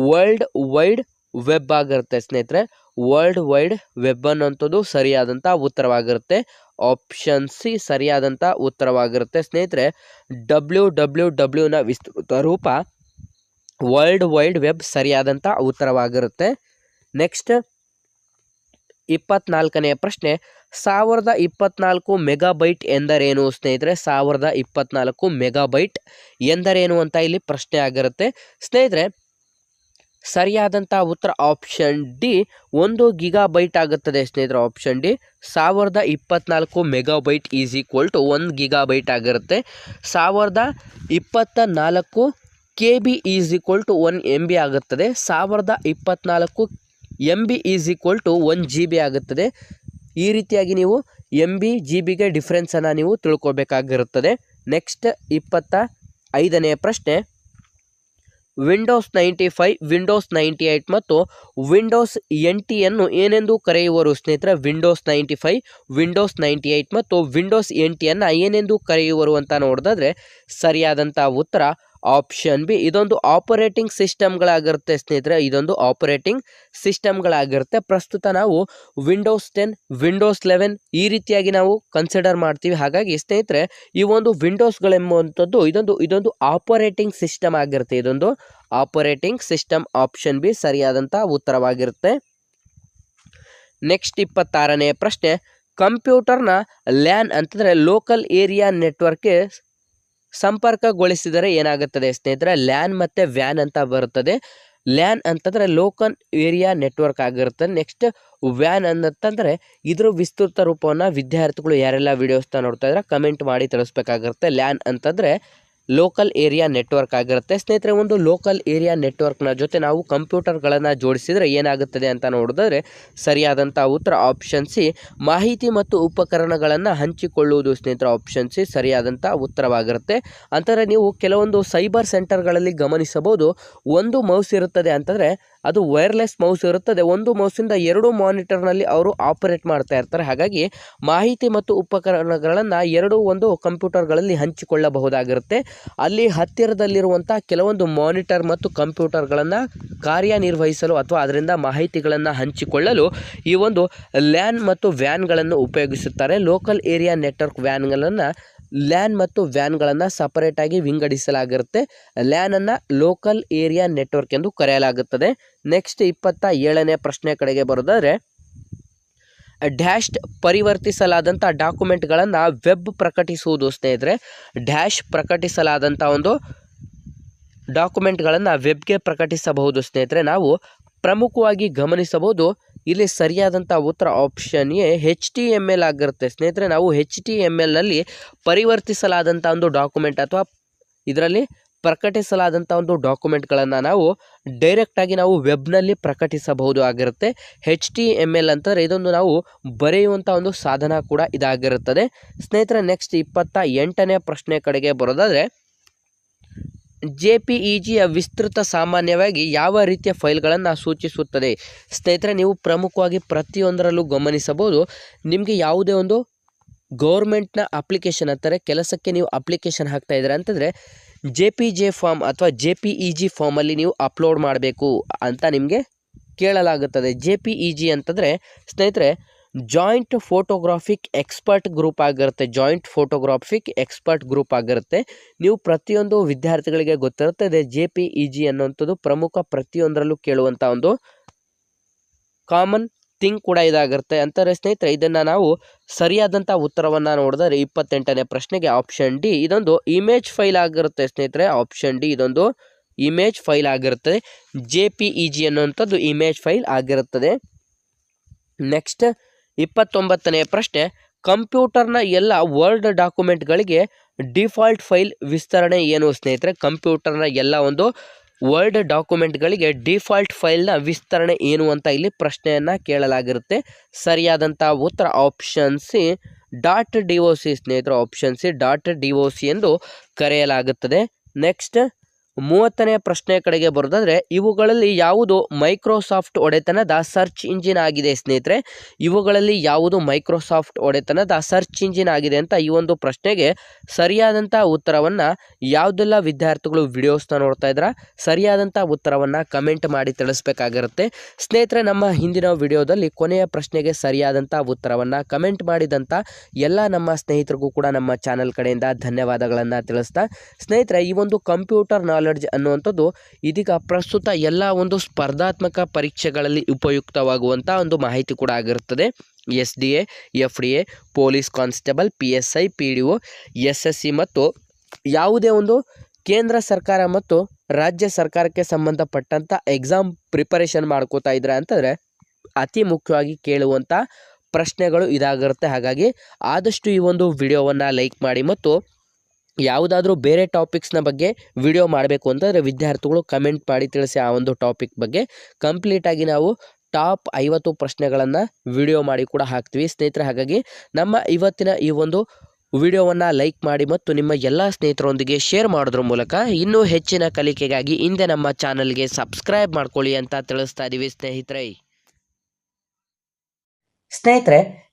ವರ್ಲ್ಡ್ ವೈಡ್ ವೆಬ್ ಆಗಿರುತ್ತೆ ಸ್ನೇಹಿತರೆ. ವರ್ಲ್ಡ್ ವೈಡ್ ವೆಬ್ ಅನ್ನುವಂಥದ್ದು ಸರಿಯಾದಂಥ ಉತ್ತರವಾಗಿರುತ್ತೆ. ಆಪ್ಷನ್ ಸಿ ಸರಿಯಾದಂಥ ಉತ್ತರವಾಗಿರುತ್ತೆ ಸ್ನೇಹಿತರೆ. ಡಬ್ಲ್ಯೂ ಡಬ್ಲ್ಯೂ ಡಬ್ಲ್ಯೂನ ವಿಸ್ತೃತ ರೂಪ ವರ್ಲ್ಡ್ ವೈಡ್ ವೆಬ್ ಸರಿಯಾದಂಥ ಉತ್ತರವಾಗಿರುತ್ತೆ. ನೆಕ್ಸ್ಟ್ ಇಪ್ಪತ್ನಾಲ್ಕನೆಯ ಪ್ರಶ್ನೆ, ಸಾವಿರದ ಇಪ್ಪತ್ನಾಲ್ಕು ಮೆಗಾಬೈಟ್ ಎಂದರೇನು ಸ್ನೇಹಿತರೆ? ಸಾವಿರದ ಇಪ್ಪತ್ನಾಲ್ಕು ಮೆಗಾಬೈಟ್ ಎಂದರೇನು ಅಂತ ಇಲ್ಲಿ ಪ್ರಶ್ನೆ ಆಗಿರುತ್ತೆ. ಸ್ನೇಹಿತರೆ ಸರಿಯಾದಂಥ ಉತ್ತರ ಆಪ್ಷನ್ ಡಿ ಒಂದು ಗಿಗಾಬೈಟ್ ಆಗುತ್ತದೆ ಸ್ನೇಹಿತರೆ, ಆಪ್ಷನ್ ಡಿ. ಸಾವಿರದ ಇಪ್ಪತ್ನಾಲ್ಕು ಮೆಗಾಬೈಟ್ ಈಸ್ ಈಕ್ವಲ್ ಟು ಒಂದು ಗಿಗಾಬೈಟ್ ಆಗಿರುತ್ತೆ. ಸಾವಿರದ ಇಪ್ಪತ್ತ ನಾಲ್ಕು K B is equal to one M B ಆಗುತ್ತದೆ. ಸಾವಿರದ ಇಪ್ಪತ್ನಾಲ್ಕು M B is equal to one G B ಆಗುತ್ತದೆ. ಈ ರೀತಿಯಾಗಿ ನೀವು ಎಂ ಬಿ ಜಿ ಬಿಗೆ ಡಿಫ್ರೆನ್ಸನ್ನು ನೀವು ತಿಳ್ಕೊಬೇಕಾಗಿರುತ್ತದೆ. ನೆಕ್ಸ್ಟ್ ಇಪ್ಪತ್ತ ಐದನೆಯ ಪ್ರಶ್ನೆ. Windows ninety five Windows ninety eight ಮತ್ತು ವಿಂಡೋಸ್ ಎನ್ ಟಿಯನ್ನು ಏನೆಂದು ಕರೆಯುವರು ಸ್ನೇಹಿತರೆ? Windows ninety five Windows ninety eight ಮತ್ತು ವಿಂಡೋಸ್ ಎನ್ ಟಿಯನ್ನು ಏನೆಂದು ಕರೆಯುವರು ಅಂತ ನೋಡಿದ್ರೆ ಸರಿಯಾದಂಥ ಉತ್ತರ ಆಪ್ಷನ್ ಬಿ ಇದೊಂದು ಆಪರೇಟಿಂಗ್ ಸಿಸ್ಟಮ್ಗಳಾಗಿರುತ್ತೆ ಸ್ನೇಹಿತರೆ. ಇದೊಂದು ಆಪರೇಟಿಂಗ್ ಸಿಸ್ಟಮ್ಗಳಾಗಿರುತ್ತೆ ಪ್ರಸ್ತುತ ನಾವು ವಿಂಡೋಸ್ ಟೆನ್ ವಿಂಡೋಸ್ ಲೆವೆನ್ ಈ ರೀತಿಯಾಗಿ ನಾವು ಕನ್ಸಿಡರ್ ಮಾಡ್ತೀವಿ. ಹಾಗಾಗಿ ಸ್ನೇಹಿತರೆ, ಈ ಒಂದು ವಿಂಡೋಸ್ಗಳೆಂಬುವಂಥದ್ದು ಇದೊಂದು ಇದೊಂದು ಆಪರೇಟಿಂಗ್ ಸಿಸ್ಟಮ್ ಆಗಿರುತ್ತೆ. ಇದೊಂದು ಆಪರೇಟಿಂಗ್ ಸಿಸ್ಟಮ್ ಆಪ್ಷನ್ ಬಿ ಸರಿಯಾದಂಥ ಉತ್ತರವಾಗಿರುತ್ತೆ. ನೆಕ್ಸ್ಟ್ ಇಪ್ಪತ್ತಾರನೇ ಪ್ರಶ್ನೆ, ಕಂಪ್ಯೂಟರ್ನ ಲ್ಯಾನ್ ಅಂತಂದರೆ ಲೋಕಲ್ ಏರಿಯಾ ನೆಟ್ವರ್ಕ್ಗೆ ಸಂಪರ್ಕಗೊಳಿಸಿದರೆ ಏನಾಗುತ್ತದೆ ಸ್ನೇಹಿತರೆ? ಲ್ಯಾನ್ ಮತ್ತು ವ್ಯಾನ್ ಅಂತ ಬರುತ್ತದೆ. ಲ್ಯಾನ್ ಅಂತಂದರೆ ಲೋಕಲ್ ಏರಿಯಾ ನೆಟ್ವರ್ಕ್ ಆಗಿರುತ್ತೆ. ನೆಕ್ಸ್ಟ್ ವ್ಯಾನ್ ಅಂತಂದರೆ ಇದ್ರ ವಿಸ್ತೃತ ರೂಪವನ್ನು ವಿದ್ಯಾರ್ಥಿಗಳು ಯಾರೆಲ್ಲ ವೀಡಿಯೋಸ್ನ ನೋಡ್ತಾ ಇದ್ರೆ ಕಮೆಂಟ್ ಮಾಡಿ ತಿಳಿಸ್ಬೇಕಾಗಿರುತ್ತೆ. ಲ್ಯಾನ್ ಅಂತಂದರೆ ಲೋಕಲ್ ಏರಿಯಾ ನೆಟ್ವರ್ಕ್ ಆಗಿರುತ್ತೆ. ಸ್ನೇಹಿತರೆ, ಒಂದು ಲೋಕಲ್ ಏರಿಯಾ ನೆಟ್ವರ್ಕ್ನ ಜೊತೆ ನಾವು ಕಂಪ್ಯೂಟರ್ಗಳನ್ನು ಜೋಡಿಸಿದರೆ ಏನಾಗುತ್ತದೆ ಅಂತ ನೋಡಿದ್ರೆ ಸರಿಯಾದಂಥ ಉತ್ತರ ಆಪ್ಷನ್ ಸಿ, ಮಾಹಿತಿ ಮತ್ತು ಉಪಕರಣಗಳನ್ನು ಹಂಚಿಕೊಳ್ಳುವುದು ಸ್ನೇಹಿತರ ಆಪ್ಷನ್ ಸಿ ಸರಿಯಾದಂಥ ಉತ್ತರವಾಗಿರುತ್ತೆ. ಅಂತಂದರೆ ನೀವು ಕೆಲವೊಂದು ಸೈಬರ್ ಸೆಂಟರ್ಗಳಲ್ಲಿ ಗಮನಿಸಬಹುದು. ಒಂದು ಮೌಸ್ ಇರುತ್ತದೆ ಅಂತಂದರೆ ಅದು ವೈರ್ಲೆಸ್ ಮೌಸ್ ಇರುತ್ತದೆ. ಒಂದು ಮೌಸಿಂದ ಎರಡು ಮಾನಿಟರ್ನಲ್ಲಿ ಅವರು ಆಪರೇಟ್ ಮಾಡ್ತಾ ಇರ್ತಾರೆ. ಹಾಗಾಗಿ ಮಾಹಿತಿ ಮತ್ತು ಉಪಕರಣಗಳನ್ನು ಎರಡು ಒಂದು ಕಂಪ್ಯೂಟರ್ಗಳಲ್ಲಿ ಹಂಚಿಕೊಳ್ಳಬಹುದಾಗಿರುತ್ತೆ. ಅಲ್ಲಿ ಹತ್ತಿರದಲ್ಲಿರುವಂಥ ಕೆಲವೊಂದು ಮಾನಿಟರ್ ಮತ್ತು ಕಂಪ್ಯೂಟರ್ಗಳನ್ನು ಕಾರ್ಯನಿರ್ವಹಿಸಲು ಅಥವಾ ಅದರಿಂದ ಮಾಹಿತಿಗಳನ್ನು ಹಂಚಿಕೊಳ್ಳಲು ಈ ಒಂದು ಲ್ಯಾನ್ ಮತ್ತು ವ್ಯಾನ್ಗಳನ್ನು ಉಪಯೋಗಿಸುತ್ತಾರೆ. ಲೋಕಲ್ ಏರಿಯಾ ನೆಟ್ವರ್ಕ್ ವ್ಯಾನ್ಗಳನ್ನು ಲ್ಯಾನ್ ಮತ್ತು ವ್ಯಾನ್ಗಳನ್ನು ಸಪರೇಟಾಗಿ ವಿಂಗಡಿಸಲಾಗಿರುತ್ತೆ. ಲ್ಯಾನನ್ನು ಲೋಕಲ್ ಏರಿಯಾ ನೆಟ್ವರ್ಕ್ ಎಂದು ಕರೆಯಲಾಗುತ್ತದೆ. ನೆಕ್ಸ್ಟ್ ಇಪ್ಪತ್ತ ಏಳನೇ ಪ್ರಶ್ನೆ ಕಡೆಗೆ ಬರೋದಾದರೆ, ಡ್ಯಾಶ್ಡ್ ಪರಿವರ್ತಿಸಲಾದಂಥ ಡಾಕ್ಯುಮೆಂಟ್ಗಳನ್ನು ವೆಬ್ ಪ್ರಕಟಿಸುವುದು ಸ್ನೇಹಿತರೆ. ಡ್ಯಾಶ್ ಪ್ರಕಟಿಸಲಾದಂಥ ಒಂದು ಡಾಕ್ಯುಮೆಂಟ್ಗಳನ್ನು ವೆಬ್ಗೆ ಪ್ರಕಟಿಸಬಹುದು ಸ್ನೇಹಿತರೆ. ನಾವು ಪ್ರಮುಖವಾಗಿ ಗಮನಿಸಬಹುದು ಇಲ್ಲಿ ಸರಿಯಾದಂಥ ಉತ್ತರ option A H T M L ಆಗಿರುತ್ತೆ. ಸ್ನೇಹಿತರೆ, ನಾವು ಹೆಚ್ ಟಿ ಎಂ ಎಲ್ನಲ್ಲಿ ಪರಿವರ್ತಿಸಲಾದಂಥ ಒಂದು ಡಾಕ್ಯುಮೆಂಟ್ ಅಥವಾ ಇದರಲ್ಲಿ ಪ್ರಕಟಿಸಲಾದಂಥ ಒಂದು ಡಾಕ್ಯುಮೆಂಟ್ಗಳನ್ನು ನಾವು ಡೈರೆಕ್ಟಾಗಿ ನಾವು ವೆಬ್ನಲ್ಲಿ ಪ್ರಕಟಿಸಬಹುದು ಆಗಿರುತ್ತೆ. ಹೆಚ್ ಟಿ ಎಂ ಎಲ್ ಅಂತಂದರೆ ಇದೊಂದು ನಾವು ಬರೆಯುವಂಥ ಒಂದು ಸಾಧನ ಕೂಡ ಇದಾಗಿರುತ್ತದೆ. ಸ್ನೇಹಿತರೆ ನೆಕ್ಸ್ಟ್ ಇಪ್ಪತ್ತ ಎಂಟನೇ ಪ್ರಶ್ನೆ ಕಡೆಗೆ ಬರೋದಾದರೆ ಜೆ ಪಿ ಇ ಜಿಯ ವಿಸ್ತೃತ ಸಾಮಾನ್ಯವಾಗಿ ಯಾವ ರೀತಿಯ ಫೈಲ್ಗಳನ್ನು ಸೂಚಿಸುತ್ತದೆ? ಸ್ನೇಹಿತರೆ, ನೀವು ಪ್ರಮುಖವಾಗಿ ಪ್ರತಿಯೊಂದರಲ್ಲೂ ಗಮನಿಸಬಹುದು. ನಿಮಗೆ ಯಾವುದೇ ಒಂದು ಗೌರ್ಮೆಂಟ್ನ ಅಪ್ಲಿಕೇಶನ್ ಅಂತಾರೆ, ಕೆಲಸಕ್ಕೆ ನೀವು ಅಪ್ಲಿಕೇಶನ್ ಹಾಕ್ತಾ ಇದ್ದೀರಾ ಅಂತಂದರೆ ಜೆ ಪಿ ಜೆ ಫಾರ್ಮ್ ಅಥವಾ ಜೆ ಪಿ ಇ ಜಿ ಫಾರ್ಮಲ್ಲಿ ನೀವು ಅಪ್ಲೋಡ್ ಮಾಡಬೇಕು ಅಂತ ನಿಮಗೆ ಕೇಳಲಾಗುತ್ತದೆ. ಜೆ ಪಿ ಇ ಜಿ ಅಂತಂದರೆ, ಸ್ನೇಹಿತರೆ ಜಾಯಿಂಟ್ ಫೋಟೋಗ್ರಾಫಿಕ್ ಎಕ್ಸ್ಪರ್ಟ್ ಗ್ರೂಪ್ ಆಗಿರುತ್ತೆ. ಜಾಯಿಂಟ್ ಫೋಟೋಗ್ರಾಫಿಕ್ ಎಕ್ಸ್ಪರ್ಟ್ ಗ್ರೂಪ್ ಆಗಿರುತ್ತೆ. ನೀವು ಪ್ರತಿಯೊಂದು ವಿದ್ಯಾರ್ಥಿಗಳಿಗೆ ಗೊತ್ತಿರುತ್ತದೆ ಜೆ ಪಿ ಇ ಜಿ ಅನ್ನುವಂಥದ್ದು ಪ್ರಮುಖ ಪ್ರತಿಯೊಂದರಲ್ಲೂ ಕೇಳುವಂಥ ಒಂದು ಕಾಮನ್ ಥಿಂಗ್ ಕೂಡ ಇದಾಗಿರುತ್ತೆ. ಅಂತಾರೆ ಸ್ನೇಹಿತರೆ, ಇದನ್ನು ನಾವು ಸರಿಯಾದಂಥ ಉತ್ತರವನ್ನು ನೋಡಿದರೆ ಇಪ್ಪತ್ತೆಂಟನೇ ಪ್ರಶ್ನೆಗೆ ಆಪ್ಷನ್ ಡಿ ಇದೊಂದು ಇಮೇಜ್ ಫೈಲ್ ಆಗಿರುತ್ತೆ ಸ್ನೇಹಿತರೆ. ಆಪ್ಷನ್ ಡಿ ಇದೊಂದು ಇಮೇಜ್ ಫೈಲ್ ಆಗಿರುತ್ತದೆ ಜೆ ಪಿ ಇ ಜಿ ಅನ್ನುವಂಥದ್ದು ಇಮೇಜ್ ಫೈಲ್ ಆಗಿರುತ್ತದೆ. ನೆಕ್ಸ್ಟ್ ಇಪ್ಪತ್ತೊಂಬತ್ತನೇ ಪ್ರಶ್ನೆ, ಕಂಪ್ಯೂಟರ್ನ ಎಲ್ಲ ವರ್ಡ್ ಡಾಕ್ಯುಮೆಂಟ್ಗಳಿಗೆ ಡಿಫಾಲ್ಟ್ ಫೈಲ್ ವಿಸ್ತರಣೆ ಏನು ಸ್ನೇಹಿತರೆ? ಕಂಪ್ಯೂಟರ್ನ ಎಲ್ಲ ಒಂದು ವರ್ಡ್ ಡಾಕ್ಯುಮೆಂಟ್ಗಳಿಗೆ ಡಿಫಾಲ್ಟ್ ಫೈಲ್ನ ವಿಸ್ತರಣೆ ಏನು ಅಂತ ಇಲ್ಲಿ ಪ್ರಶ್ನೆಯನ್ನು ಕೇಳಲಾಗಿರುತ್ತೆ. ಸರಿಯಾದಂಥ ಉತ್ತರ option C, dot D O C ಸ್ನೇಹಿತರು, option C dot D C ಎಂದು ಕರೆಯಲಾಗುತ್ತದೆ. ನೆಕ್ಸ್ಟ್ ಮೂವತ್ತನೇ ಪ್ರಶ್ನೆ ಕಡೆಗೆ ಬರೋದಾದರೆ, ಇವುಗಳಲ್ಲಿ ಯಾವುದು ಮೈಕ್ರೋಸಾಫ್ಟ್ ಒಡೆತನದ ಸರ್ಚ್ ಇಂಜಿನ್ ಆಗಿದೆ ಸ್ನೇಹಿತರೆ? ಇವುಗಳಲ್ಲಿ ಯಾವುದು ಮೈಕ್ರೋಸಾಫ್ಟ್ ಒಡೆತನದ ಸರ್ಚ್ ಇಂಜಿನ್ ಆಗಿದೆ ಅಂತ ಈ ಒಂದು ಪ್ರಶ್ನೆಗೆ ಸರಿಯಾದಂಥ ಉತ್ತರವನ್ನು ಯಾವುದೆಲ್ಲ ವಿದ್ಯಾರ್ಥಿಗಳು ವಿಡಿಯೋಸ್ನ ನೋಡ್ತಾ ಇದ್ರ ಸರಿಯಾದಂಥ ಉತ್ತರವನ್ನು ಕಮೆಂಟ್ ಮಾಡಿ ತಿಳಿಸ್ಬೇಕಾಗಿರುತ್ತೆ. ಸ್ನೇಹಿತರೆ, ನಮ್ಮ ಹಿಂದಿನ ವಿಡಿಯೋದಲ್ಲಿ ಕೊನೆಯ ಪ್ರಶ್ನೆಗೆ ಸರಿಯಾದಂಥ ಉತ್ತರವನ್ನು ಕಮೆಂಟ್ ಮಾಡಿದಂಥ ಎಲ್ಲ ನಮ್ಮ ಸ್ನೇಹಿತರಿಗೂ ಕೂಡ ನಮ್ಮ ಚಾನಲ್ ಕಡೆಯಿಂದ ಧನ್ಯವಾದಗಳನ್ನು ತಿಳಿಸ್ತಾ, ಸ್ನೇಹಿತರೆ, ಈ ಒಂದು ಕಂಪ್ಯೂಟರ್ ನಾಲೆಡ್ಜ್ ಅನ್ನುವಂಥದ್ದು ಇದೀಗ ಪ್ರಸ್ತುತ ಎಲ್ಲ ಒಂದು ಸ್ಪರ್ಧಾತ್ಮಕ ಪರೀಕ್ಷೆಗಳಲ್ಲಿ ಉಪಯುಕ್ತವಾಗುವಂಥ ಒಂದು ಮಾಹಿತಿ ಕೂಡ ಆಗಿರುತ್ತದೆ. S D A, F D A, police constable, P S I, P D O, S S C ಮತ್ತು ಯಾವುದೇ ಒಂದು ಕೇಂದ್ರ ಸರ್ಕಾರ ಮತ್ತು ರಾಜ್ಯ ಸರ್ಕಾರಕ್ಕೆ ಸಂಬಂಧಪಟ್ಟಂಥ ಎಕ್ಸಾಮ್ ಪ್ರಿಪರೇಷನ್ ಮಾಡ್ಕೋತಾ ಇದ್ರೆ ಅಂತಂದರೆ ಅತಿ ಮುಖ್ಯವಾಗಿ ಕೇಳುವಂಥ ಪ್ರಶ್ನೆಗಳು ಇದಾಗಿರುತ್ತೆ. ಹಾಗಾಗಿ ಆದಷ್ಟು ಈ ಒಂದು ವಿಡಿಯೋವನ್ನು ಲೈಕ್ ಮಾಡಿ ಮತ್ತು ಯಾವುದಾದ್ರೂ ಬೇರೆ ಟಾಪಿಕ್ಸ್ನ ಬಗ್ಗೆ ವಿಡಿಯೋ ಮಾಡಬೇಕು ಅಂತಂದರೆ ವಿದ್ಯಾರ್ಥಿಗಳು ಕಮೆಂಟ್ ಮಾಡಿ ತಿಳಿಸಿ ಆ ಒಂದು ಟಾಪಿಕ್ ಬಗ್ಗೆ. ಕಂಪ್ಲೀಟಾಗಿ ನಾವು ಟಾಪ್ ಐವತ್ತು ಪ್ರಶ್ನೆಗಳನ್ನು ವಿಡಿಯೋ ಮಾಡಿ ಕೂಡ ಹಾಕ್ತೀವಿ. ಸ್ನೇಹಿತರೆ, ಹಾಗಾಗಿ ನಮ್ಮ ಇವತ್ತಿನ ಈ ಒಂದು ವಿಡಿಯೋವನ್ನು ಲೈಕ್ ಮಾಡಿ ಮತ್ತು ನಿಮ್ಮ ಎಲ್ಲ ಸ್ನೇಹಿತರೊಂದಿಗೆ ಶೇರ್ ಮಾಡೋದ್ರ ಮೂಲಕ ಇನ್ನೂ ಹೆಚ್ಚಿನ ಕಲಿಕೆಗಾಗಿ ಹಿಂದೆ ನಮ್ಮ ಚಾನಲ್ಗೆ ಸಬ್ಸ್ಕ್ರೈಬ್ ಮಾಡ್ಕೊಳ್ಳಿ ಅಂತ ತಿಳಿಸ್ತಾ ಇದ್ದೀವಿ ಸ್ನೇಹಿತರೆ. ಸ್ನೇಹಿತರೆ